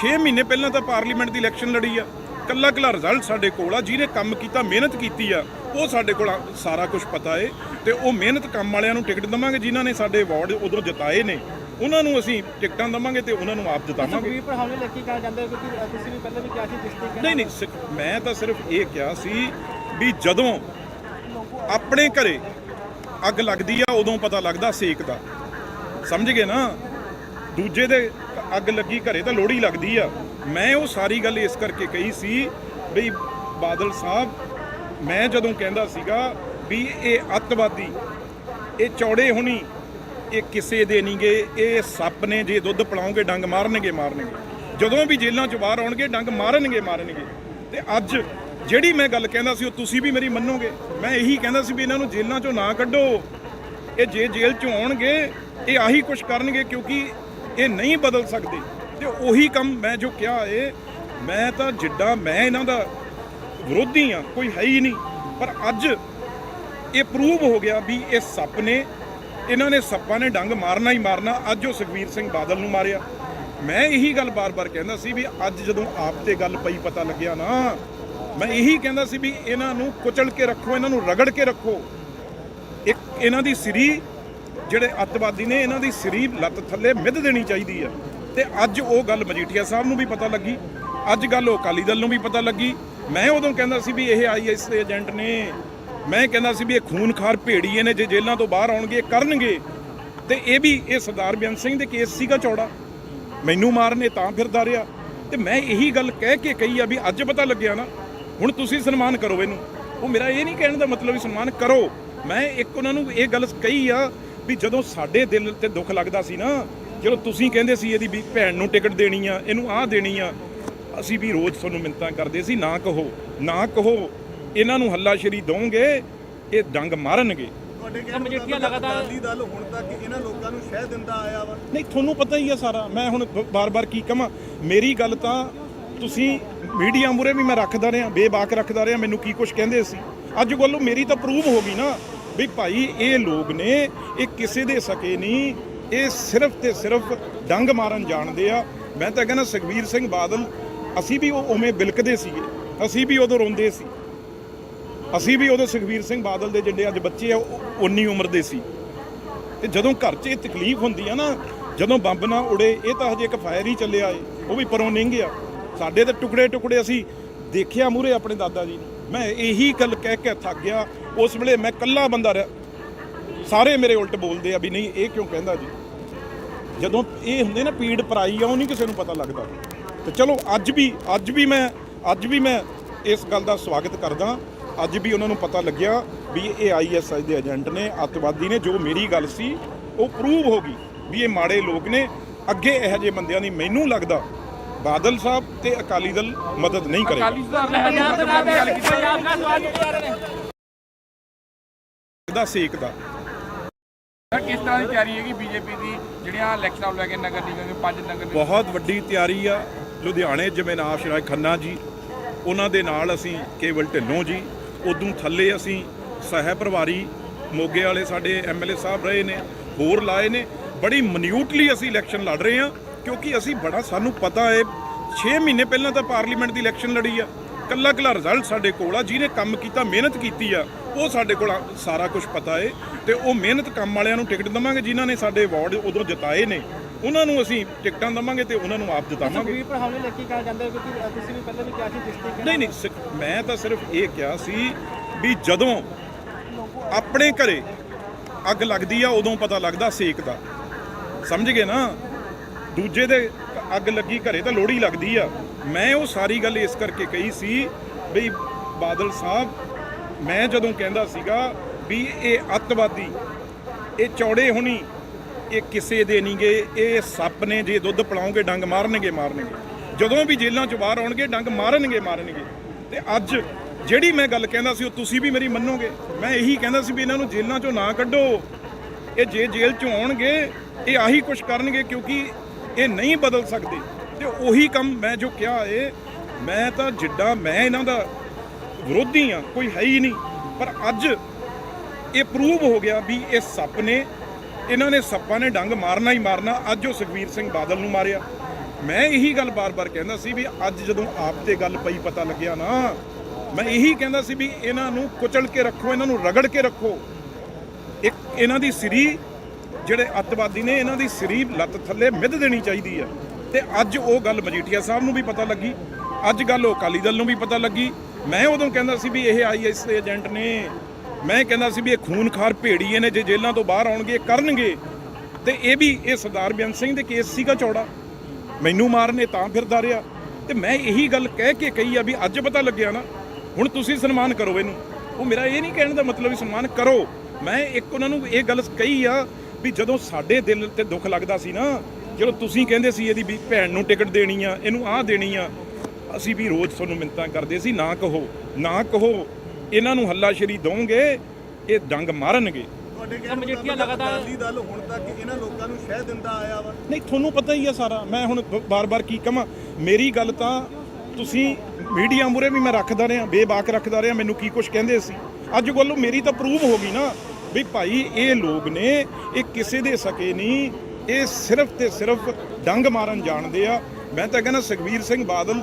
6 ਮਹੀਨੇ ਪਹਿਲਾਂ ਤਾਂ ਪਾਰਲੀਮੈਂਟ ਦੀ ਇਲੈਕਸ਼ਨ ਲੜੀ ਆ। ਕੱਲਾ ਕੱਲਾ ਰਿਜ਼ਲਟ ਸਾਡੇ ਕੋਲ ਆ, ਜਿਹਨੇ ਕੰਮ ਕੀਤਾ, ਮਿਹਨਤ ਕੀਤੀ ਆ। ਉਹ ਸਾਡੇ ਕੋਲ ਸਾਰਾ ਕੁਝ ਪਤਾ ਏ ਤੇ ਉਹ ਮਿਹਨਤ ਕੰਮ ਵਾਲਿਆਂ ਨੂੰ ਟਿਕਟ ਦਵਾਂਗੇ ਜਿਨ੍ਹਾਂ ਨੇ ਸਾਡੇ ਵਾਰਡ ਉਧਰੋਂ ਜਿਤਾਏ ਨੇ। ਉਹਨਾਂ ਨੂੰ ਅਸੀਂ ਟਿਕਟਾਂ ਦਵਾਂਗੇ ਤੇ ਉਹਨਾਂ ਨੂੰ ਆਪ ਜਿਤਾਵਾਂਗੇ। ਪਰ ਹਮਲੇ ਲੱਕੀ ਕਹਿਣਾ ਚਾਹੁੰਦੇ ਹੋ ਕਿਉਂਕਿ ਤੁਸੀਂ ਵੀ ਪਹਿਲਾਂ ਵੀ ਕਿਹਾ ਸੀ ਡਿਸਟ੍ਰਿਕਟ ਨਹੀਂ ਨਹੀਂ ਮੈਂ ਤਾਂ ਸਿਰਫ ਇਹ ਕਿਹਾ ਸੀ ਵੀ ਜਦੋਂ ਆਪਣੇ ਘਰੇ ਅੱਗ ਲੱਗਦੀ ਆ ਉਦੋਂ ਪਤਾ ਲੱਗਦਾ ਸੇਕ ਦਾ। ਸਮਝ ਗਏ ਨਾ? ਦੂਜੇ ਦੇ ਅੱਗ ਲੱਗੀ ਘਰੇ ਤਾਂ ਲੋੜੀ ਲੱਗਦੀ ਆ। ਮੈਂ ਉਹ ਸਾਰੀ ਗੱਲ ਇਸ ਕਰਕੇ ਕਹੀ ਸੀ ਵੀ ਬਾਦਲ ਸਾਹਿਬ ਮੈਂ ਜਦੋਂ ਕਹਿੰਦਾ ਸੀਗਾ ਵੀ ਇਹ ਅੱਤਵਾਦੀ, ਇਹ ਚੌੜੇ ਹੋਣੀ, ਇਹ ਕਿਸੇ ਦੇ ਨਹੀਂਗੇ ਇਹ ਸੱਪ ਨੇ ਜੇ ਦੁੱਧ ਪਿਲਾਉਂਗੇ ਡੰਗ ਮਾਰਨਗੇ ਮਾਰਨਗੇ। ਜਦੋਂ ਵੀ ਜੇਲ੍ਹਾਂ 'ਚ ਬਾਹਰ ਆਉਣਗੇ, ਡੰਗ ਮਾਰਨਗੇ ਮਾਰਨਗੇ। ਤੇ ਅੱਜ ਜਿਹੜੀ ਮੈਂ ਗੱਲ ਕਹਿੰਦਾ ਸੀ, ਉਹ ਤੁਸੀਂ ਵੀ ਮੇਰੀ ਮੰਨੋਗੇ। ਮੈਂ ਇਹੀ ਕਹਿੰਦਾ ਸੀ ਵੀ ਇਹਨਾਂ ਨੂੰ ਜੇਲ੍ਹਾਂ 'ਚੋਂ ਨਾ ਕੱਢੋ। ਇਹ ਜੇ ਜੇਲ੍ਹ 'ਚੋਂ ਆਉਣਗੇ, ਇਹ ਆਹੀ ਕੁਝ ਕਰਨਗੇ ਕਿਉਂਕਿ ਇਹ ਨਹੀਂ ਬਦਲ ਸਕਦੇ। ਤੇ ਉਹੀ ਕੰਮ ਮੈਂ ਜੋ ਕਿਹਾ ਏ, ਮੈਂ ਤਾਂ ਜਿੱਡਾ, ਮੈਂ ਇਹਨਾਂ ਦਾ ਵਿਰੋਧੀ ਆ ਕੋਈ ਹੈ ਹੀ ਨਹੀਂ। ਪਰ ਅੱਜ ਇਹ ਪ੍ਰੂਵ ਹੋ ਗਿਆ ਵੀ ਇਹ ਸੱਪ ਨੇ, ਇਹਨਾਂ ਨੇ ਸੱਪਾਂ ਨੇ ਡੰਗ ਮਾਰਨਾ ਹੀ ਮਾਰਨਾ। ਅੱਜ ਉਹ ਸੁਖਵੀਰ ਸਿੰਘ ਬਾਦਲ ਨੂੰ ਮਾਰਿਆ। ਮੈਂ ਇਹੀ ਗੱਲ ਬਾਰ-ਬਾਰ ਕਹਿੰਦਾ ਸੀ ਵੀ ਅੱਜ ਜਦੋਂ ਆਪ ਤੇ ਗੱਲ ਪਈ ਪਤਾ ਲੱਗਿਆ ਨਾ, ਮੈਂ ਇਹੀ ਕਹਿੰਦਾ ਸੀ ਵੀ ਇਹਨਾਂ ਨੂੰ ਕੁਚਲ ਕੇ ਰੱਖੋ, ਇਹਨਾਂ ਨੂੰ ਰਗੜ ਕੇ ਰੱਖੋ। ਇੱਕ ਇਹਨਾਂ ਦੀ ਸਰੀ, ਜਿਹੜੇ ਅੱਤਵਾਦੀ ਨੇ, ਇਹਨਾਂ ਦੀ ਸਰੀ ਲੱਤ ਥੱਲੇ ਮਿੱਧ ਦੇਣੀ ਚਾਹੀਦੀ ਆ ਤੇ ਅੱਜ ਉਹ ਗੱਲ ਮਜੀਠੀਆ ਸਾਹਿਬ ਨੂੰ ਵੀ ਪਤਾ ਲੱਗੀ, ਅੱਜ ਗੱਲ ਉਹ ਅਕਾਲੀ ਦਲ ਨੂੰ ਵੀ ਪਤਾ ਲੱਗੀ। ਮੈਂ ਉਦੋਂ ਕਹਿੰਦਾ ਸੀ ਵੀ ਇਹ ਆਈਐਸ ਦੇ ਏਜੰਟ ਨੇ, ਮੈਂ ਕਹਿੰਦਾ ਸੀ ਵੀ ਇਹ ਖੂਨਖਾਰ ਭੇੜੀਏ ਨੇ, ਜੇ ਜੇਲ੍ਹਾਂ ਤੋਂ ਬਾਹਰ ਆਉਣਗੇ ਕਰਨਗੇ। ਤੇ ਇਹ ਵੀ ਇਹ ਸਰਦਾਰ ਬੇਅੰਤ ਸਿੰਘ ਦੇ ਕੇਸ ਸੀਗਾ ਚੌੜਾ। ਮੈਨੂੰ ਮਾਰਨੇ ਤਾਂ ਫਿਰਦਾ ਰਿਹਾ। ਤੇ ਮੈਂ ਇਹੀ ਗੱਲ ਕਹਿ ਕੇ ਕਹੀ ਆ ਵੀ ਅੱਜ ਪਤਾ ਲੱਗਿਆ ਨਾ, ਹੁਣ ਤੁਸੀਂ ਸਨਮਾਨ ਕਰੋ ਇਹਨੂੰ। ਉਹ ਮੇਰਾ ਇਹ ਨਹੀਂ ਕਹਿਣ ਦਾ ਮਤਲਬ ਵੀ ਸਨਮਾਨ ਕਰੋ। ਮੈਂ ਇੱਕ ਉਹਨਾਂ ਨੂੰ ਇਹ ਗੱਲ ਕਹੀ ਆ ਵੀ ਜਦੋਂ ਸਾਡੇ ਦਿਲ ਤੇ ਦੁੱਖ ਲੱਗਦਾ ਸੀ ਨਾ, ਜਦੋਂ ਤੁਸੀਂ ਕਹਿੰਦੇ ਸੀ ਇਹਦੀ ਵੀ ਭੈਣ ਨੂੰ ਟਿਕਟ ਦੇਣੀ ਆ, ਇਹਨੂੰ ਆਹ ਦੇਣੀ ਆ ਅਸੀਂ ਵੀ ਰੋਜ਼ ਤੁਹਾਨੂੰ ਮਿੰਤਾਂ ਕਰਦੇ ਸੀ ਨਾ ਕਹੋ ਨਾ ਕਹੋ ਇਹਨਾਂ ਨੂੰ ਹੱਲਾਸ਼ੇਰੀ ਦੋਗੇ ਇਹ ਡੰਗ ਮਾਰਨਗੇ। ਤੁਹਾਡੇ ਕਹਿਣ ਮਜੀਠੀਆ ਲਗਾਤਾਰ ਅਕਾਲੀ ਦਲ ਹੁਣ ਤੱਕ ਇਹਨਾਂ ਲੋਕਾਂ ਨੂੰ ਸ਼ਹਿ ਦਿੰਦਾ ਆਇਆ ਵਾ। ਨਹੀਂ ਤੁਹਾਨੂੰ ਪਤਾ ਹੀ ਆ ਸਾਰਾ ਮੈਂ ਹੁਣ ਬਾਰ-ਬਾਰ ਕੀ ਕਹਾਂ ਮੇਰੀ ਗੱਲ ਤਾਂ ਤੁਸੀਂ ਮੀਡੀਆ ਮੂਰੇ ਵੀ ਮੈਂ ਰੱਖਦਾ ਰਿਹਾ ਬੇਬਾਕ ਰੱਖਦਾ ਰਿਹਾ ਮੈਨੂੰ ਕੀ ਕੁਝ ਕਹਿੰਦੇ ਸੀ। ਅੱਜ ਵੱਲੋਂ ਮੇਰੀ ਤਾਂ ਪ੍ਰੂਵ ਹੋ ਗਈ ਨਾ ਵੀ ਭਾਈ ਇਹ ਲੋਕ ਨੇ ਇਹ ਕਿਸੇ ਦੇ ਸਕੇ ਨਹੀਂ ਇਹ ਸਿਰਫ ਤੇ ਸਿਰਫ ਡੰਗ ਮਾਰਨ ਜਾਣਦੇ ਆ। ਮੈਂ ਤਾਂ ਕਹਿੰਦਾ ਸੁਖਵੀਰ ਸਿੰਘ ਬਾਦਲ ਅਸੀਂ ਵੀ ਉਹ ਉਵੇਂ ਬਿਲਕਦੇ ਸੀਗੇ। ਅਸੀਂ ਵੀ ਉਦੋਂ ਰੋਂਦੇ ਸੀ। ਅਸੀਂ ਵੀ ਉਦੋਂ ਸੁਖਵੀਰ ਸਿੰਘ ਬਾਦਲ ਦੇ ਜਿਹੜੇ ਅੱਜ ਬੱਚੇ ਆ, ਉਹ ਉਨੀ ਉਮਰ ਦੇ ਸੀ। ਤੇ ਜਦੋਂ ਘਰ 'ਚ ਇਹ ਤਕਲੀਫ ਹੁੰਦੀ ਆ ਨਾ, ਜਦੋਂ ਬੰਬ ਨਾ ਉੜੇ, ਇਹ ਤਾਂ ਹਜੇ ਇੱਕ ਫਾਇਰ ਹੀ ਚੱਲਿਆ ਏ। ਉਹ ਵੀ ਪਰੋਂ ਨਹੀਂ ਗਿਆ ਸਾਡੇ ਤੇ ਟੁਕੜੇ ਟੁਕੜੇ ਅਸੀਂ ਦੇਖਿਆ ਮੂਰੇ ਆਪਣੇ ਦਾਦਾ ਜੀ ਨੂੰ। ਮੈਂ ਇਹੀ ਗੱਲ ਕਹਿ ਕੇ ਥੱਕ ਗਿਆ। ਉਸ ਵੇਲੇ ਮੈਂ ਕੱਲਾ ਬੰਦਾ ਰਿਹਾ। ਸਾਰੇ ਮੇਰੇ ਉਲਟ ਬੋਲਦੇ ਆ ਵੀ ਨਹੀਂ, ਇਹ ਕਿਉਂ ਕਹਿੰਦਾ ਜੀ? ਜਦੋਂ ਇਹ ਹੁੰਦੇ ਨਾ ਪੀੜ ਪਰਾਈ ਆ, ਉਹ ਨਹੀਂ ਕਿਸੇ ਨੂੰ ਪਤਾ ਲੱਗਦਾ। ਤੇ ਚਲੋ ਅੱਜ ਵੀ ਅੱਜ ਵੀ ਮੈਂ ਅੱਜ ਵੀ ਮੈਂ ਇਸ ਗੱਲ ਦਾ ਸਵਾਗਤ ਕਰਦਾ ਅੱਜ ਵੀ ਉਹਨਾਂ ਨੂੰ ਪਤਾ ਲੱਗਿਆ ਵੀ ਇਹ ਆਈਐਸਆਈ ਦੇ ਏਜੰਟ ਨੇ ਅੱਤਵਾਦੀ ਨੇ ਜੋ ਮੇਰੀ ਗੱਲ ਸੀ ਉਹ ਪ੍ਰੂਵ ਹੋ ਗਈ ਵੀ ਇਹ ਮਾੜੇ ਲੋਕ ਨੇ। ਅੱਗੇ ਇਹੋ ਜਿਹੇ ਬੰਦਿਆਂ ਦੀ ਮੈਨੂੰ ਲੱਗਦਾ ਬਾਦਲ ਸਾਹਿਬ ਤੇ ਅਕਾਲੀ ਦਲ ਮਦਦ ਨਹੀਂ ਕਰੇਗਾ। ਦੀ ਸੇਕ ਦਾ। ਕਿਸ ਤਰ੍ਹਾਂ ਦੀ ਤਿਆਰੀ ਹੈਗੀ ਬੀਜੇਪੀ ਦੀ? ਜਿਹੜੀਆਂ ਇਲੈਕਸ਼ਨਾਂ ਨੂੰ ਲੈ ਕੇ ਨਗਰ ਨਿਗਮ ਦੇ ਪੰਜ ਨਗਰ ਬਹੁਤ ਵੱਡੀ ਤਿਆਰੀ ਆ। ਲੁਧਿਆਣੇ ਜਿਵੇਂ ਨਾਸ਼ ਖੰਨਾ ਜੀ, ਉਹਨਾਂ ਦੇ ਨਾਲ ਅਸੀਂ ਕੇਵਲ ਢਿੱਲੋਂ ਜੀ, ਉਦੋਂ ਥੱਲੇ ਅਸੀਂ ਸਹਿਬ ਪਰਿਵਾਰੀ ਮੋਗੇ ਵਾਲੇ ਸਾਡੇ ਐਮਐਲਏ ਸਾਹਿਬ ਰਹੇ ਨੇ, ਹੋਰ ਲਾਏ ਨੇ। ਬੜੀ ਮਨਿਊਟਲੀ ਅਸੀਂ ਇਲੈਕਸ਼ਨ ਲੜ ਰਹੇ ਹਾਂ, ਕਿਉਂਕਿ ਅਸੀਂ ਬੜਾ ਸਾਨੂੰ ਪਤਾ ਹੈ 6 ਮਹੀਨੇ ਪਹਿਲਾਂ ਤਾਂ ਪਾਰਲੀਮੈਂਟ ਦੀ ਇਲੈਕਸ਼ਨ ਲੜੀ ਆ। ਕੱਲਾ ਕੱਲਾ ਰਿਜ਼ਲਟ ਸਾਡੇ ਕੋਲ ਆ, ਜਿਹਨੇ ਕੰਮ ਕੀਤਾ, ਮਿਹਨਤ ਕੀਤੀ ਆ, ਉਹ ਸਾਡੇ ਕੋਲ ਸਾਰਾ ਕੁਝ ਪਤਾ ਏ ਤੇ ਉਹ ਮਿਹਨਤ ਕੰਮ ਵਾਲਿਆਂ ਨੂੰ ਟਿਕਟ ਦਵਾਂਗੇ, ਜਿਨ੍ਹਾਂ ਨੇ ਸਾਡੇ ਅਵਾਰਡ ਉਦੋਂ ਜਿਤਾਏ ਨੇ। ਉਹਨਾਂ ਨੂੰ ਅਸੀਂ ਟਿਕਟਾਂ ਦਵਾਂਗੇ ਤੇ ਉਹਨਾਂ ਨੂੰ ਆਪ ਜਿਤਾਵਾਂਗੇ। ਸੁਖਬੀਰ ਪਰ ਹਮਲੇ ਲੈ ਕੇ ਕਿਹਾ ਜਾਂਦਾ ਕਿਉਂਕਿ ਤੁਸੀਂ ਵੀ ਪਹਿਲਾਂ ਵੀ ਕਿਹਾ ਸੀ ਜਿਸ ਤਰੀਕੇ ਨਹੀਂ ਨਹੀਂ ਮੈਂ ਤਾਂ ਸਿਰਫ ਇਹ ਕਿਹਾ ਸੀ ਵੀ ਜਦੋਂ ਆਪਣੇ ਘਰੇ ਅੱਗ ਲੱਗਦੀ ਆ ਉਦੋਂ ਪਤਾ ਲੱਗਦਾ ਸੇਕ ਦਾ। ਸਮਝ ਗਏ ਨਾ? ਦੂਜੇ ਦੇ ਅੱਗ ਲੱਗੀ ਘਰੇ ਤਾਂ ਲੋੜੀ ਲੱਗਦੀ ਆ। ਮੈਂ ਉਹ ਸਾਰੀ ਗੱਲ ਇਸ ਕਰਕੇ ਕਹੀ ਸੀ ਵੀ ਬਾਦਲ ਸਾਹਿਬ ਮੈਂ ਜਦੋਂ ਕਹਿੰਦਾ ਸੀਗਾ ਵੀ ਇਹ ਅੱਤਵਾਦੀ ਇਹ ਚੌੜੇ ਹੁਣੀ ਇਹ ਕਿਸੇ ਦੇ ਨਹੀਂਗੇ, ਇਹ ਸੱਪ ਨੇ ਜੇ ਦੁੱਧ ਪਿਲਾਉਂਗੇ ਡੰਗ ਮਾਰਨਗੇ ਮਾਰਨਗੇ। ਜਦੋਂ ਵੀ ਜੇਲ੍ਹਾਂ ਚ ਬਾਹਰ ਆਉਣਗੇ, ਡੰਗ ਮਾਰਨਗੇ ਮਾਰਨਗੇ। ਤੇ ਅੱਜ ਜਿਹੜੀ ਮੈਂ ਗੱਲ ਕਹਿੰਦਾ ਸੀ, ਉਹ ਤੁਸੀਂ ਵੀ ਮੇਰੀ ਮੰਨੋਗੇ। ਮੈਂ ਇਹੀ ਕਹਿੰਦਾ ਸੀ ਵੀ ਇਹਨਾਂ ਨੂੰ ਜੇਲ੍ਹਾਂ ਚੋਂ ਨਾ ਕੱਢੋ। ਇਹ ਜੇ ਜੇਲ੍ਹ ਚੋਂ ਆਉਣਗੇ, ਇਹ ਆਹੀ ਕੁਝ ਕਰਨਗੇ ਕਿਉਂਕਿ ਇਹ ਨਹੀਂ ਬਦਲ ਸਕਦੇ। ਤੇ ਉਹੀ ਕੰਮ ਮੈਂ ਜੋ ਕਿਹਾ ਏ, ਮੈਂ ਤਾਂ ਜਿੱਡਾ, ਮੈਂ ਇਹਨਾਂ ਦਾ ਵਿਰੋਧੀ ਆ ਕੋਈ ਹੈ ਹੀ ਨਹੀਂ। ਪਰ ਅੱਜ ਇਹ ਪ੍ਰੂਵ ਹੋ ਗਿਆ ਵੀ ਇਹ ਸੱਪ ਨੇ ਇਹਨਾਂ ਨੇ ਸੱਪਾਂ ਨੇ ਡੰਗ ਮਾਰਨਾ ਹੀ ਮਾਰਨਾ, ਅੱਜ ਉਹ ਸੁਖਵੀਰ ਸਿੰਘ ਬਾਦਲ ਨੂੰ ਮਾਰਿਆ। ਮੈਂ ਇਹੀ ਗੱਲ ਬਾਰ-ਬਾਰ ਕਹਿੰਦਾ ਸੀ ਵੀ ਅੱਜ ਜਦੋਂ ਆਪ ਤੇ ਗੱਲ ਪਈ ਪਤਾ ਲੱਗਿਆ ਨਾ, ਮੈਂ ਇਹੀ ਕਹਿੰਦਾ ਸੀ ਵੀ ਇਹਨਾਂ ਨੂੰ ਕੁਚਲ ਕੇ ਰੱਖੋ, ਇਹਨਾਂ ਨੂੰ ਰਗੜ ਕੇ ਰੱਖੋ। ਇੱਕ ਇਹਨਾਂ ਦੀ ਸਰੀ, ਜਿਹੜੇ ਅੱਤਵਾਦੀ ਨੇ ਇਹਨਾਂ ਦੀ ਸਰੀ ਲੱਤ ਥੱਲੇ ਮਿੱਧ ਦੇਣੀ ਚਾਹੀਦੀ ਆ। ਤੇ ਅੱਜ ਉਹ ਗੱਲ ਮਜੀਠੀਆ ਸਾਹਿਬ ਨੂੰ ਵੀ ਪਤਾ ਲੱਗੀ, ਅੱਜ ਗੱਲ ਉਹ ਅਕਾਲੀ ਦਲ ਨੂੰ ਵੀ ਪਤਾ ਲੱਗੀ। ਮੈਂ ਉਦੋਂ ਕਹਿੰਦਾ ਸੀ ਵੀ ਇਹ ਆਈਐਸ ਦੇ ਏਜੰਟ ਨੇ ਮੈਂ ਕਹਿੰਦਾ ਸੀ ਵੀ ਇਹ ਖੂਨਖਾਰ ਭੇੜੀਏ ਨੇ, ਜੇ ਜੇਲ੍ਹਾਂ ਤੋਂ ਬਾਹਰ ਆਉਣਗੇ ਕਰਨਗੇ। ਤੇ ਇਹ ਵੀ ਇਹ ਸਰਦਾਰ ਬੇਅੰਤ ਸਿੰਘ ਦੇ ਕੇਸ ਸੀਗਾ ਚੌੜਾ। ਮੈਨੂੰ ਮਾਰਨੇ ਤਾਂ ਫਿਰਦਾ ਰਿਹਾ। ਤੇ ਮੈਂ ਇਹੀ ਗੱਲ ਕਹਿ ਕੇ ਕਹੀ ਆ ਵੀ ਅੱਜ ਪਤਾ ਲੱਗਿਆ ਨਾ, ਹੁਣ ਤੁਸੀਂ ਸਨਮਾਨ ਕਰੋ ਇਹਨੂੰ। ਉਹ ਮੇਰਾ ਇਹ ਨਹੀਂ ਕਹਿਣ ਦਾ ਮਤਲਬ ਵੀ ਸਨਮਾਨ ਕਰੋ। ਮੈਂ ਇੱਕ ਉਹਨਾਂ ਨੂੰ ਇਹ ਗੱਲ ਕਹੀ ਆ ਵੀ ਜਦੋਂ ਸਾਡੇ ਦਿਲ ਤੇ ਦੁੱਖ ਲੱਗਦਾ ਸੀ ਨਾ, ਜਦੋਂ ਤੁਸੀਂ ਕਹਿੰਦੇ ਸੀ ਇਹਦੀ ਵੀ ਭੈਣ ਨੂੰ ਟਿਕਟ ਦੇਣੀ ਆ, ਇਹਨੂੰ ਆਹ ਦੇਣੀ ਆ, ਅਸੀਂ ਵੀ ਰੋਜ਼ ਤੁਹਾਨੂੰ ਮਿੰਤਾਂ ਕਰਦੇ ਸੀ, ਨਾ ਕਹੋ ਨਾ ਕਹੋ। ਇਹਨਾਂ ਨੂੰ ਹੱਲਾਸ਼ੇਰੀ ਦੋਗੇ ਇਹ ਡੰਗ ਮਾਰਨਗੇ। ਤੁਹਾਡੇ ਕਹਿਣ ਮਜੀਠੀਆ ਲਗਾਤਾਰ ਅਕਾਲੀ ਦਲ ਹੁਣ ਤੱਕ ਇਹਨਾਂ ਲੋਕਾਂ ਨੂੰ ਸ਼ਹਿ ਦਿੰਦਾ ਆਇਆ ਵਾ। ਨਹੀਂ ਤੁਹਾਨੂੰ ਪਤਾ ਹੀ ਆ ਸਾਰਾ। ਮੈਂ ਹੁਣ ਬਾਰ-ਬਾਰ ਕੀ ਕਹਾਂ ਮੇਰੀ ਗੱਲ ਤਾਂ ਤੁਸੀਂ ਮੀਡੀਆ ਮੂਰੇ ਵੀ ਮੈਂ ਰੱਖਦਾ ਰਿਹਾ ਬੇਬਾਕ ਰੱਖਦਾ ਰਿਹਾ ਮੈਨੂੰ ਕੀ ਕੁਝ ਕਹਿੰਦੇ ਸੀ। ਅੱਜ ਵੱਲੋਂ ਮੇਰੀ ਤਾਂ ਪ੍ਰੂਵ ਹੋ ਗਈ ਨਾ ਵੀ ਭਾਈ ਇਹ ਲੋਕ ਨੇ ਇਹ ਕਿਸੇ ਦੇ ਸਕੇ ਨਹੀਂ ਇਹ ਸਿਰਫ ਤੇ ਸਿਰਫ ਡੰਗ ਮਾਰਨ ਜਾਣਦੇ ਆ। ਮੈਂ ਤਾਂ ਕਹਿੰਦਾ ਸੁਖਵੀਰ ਸਿੰਘ ਬਾਦਲ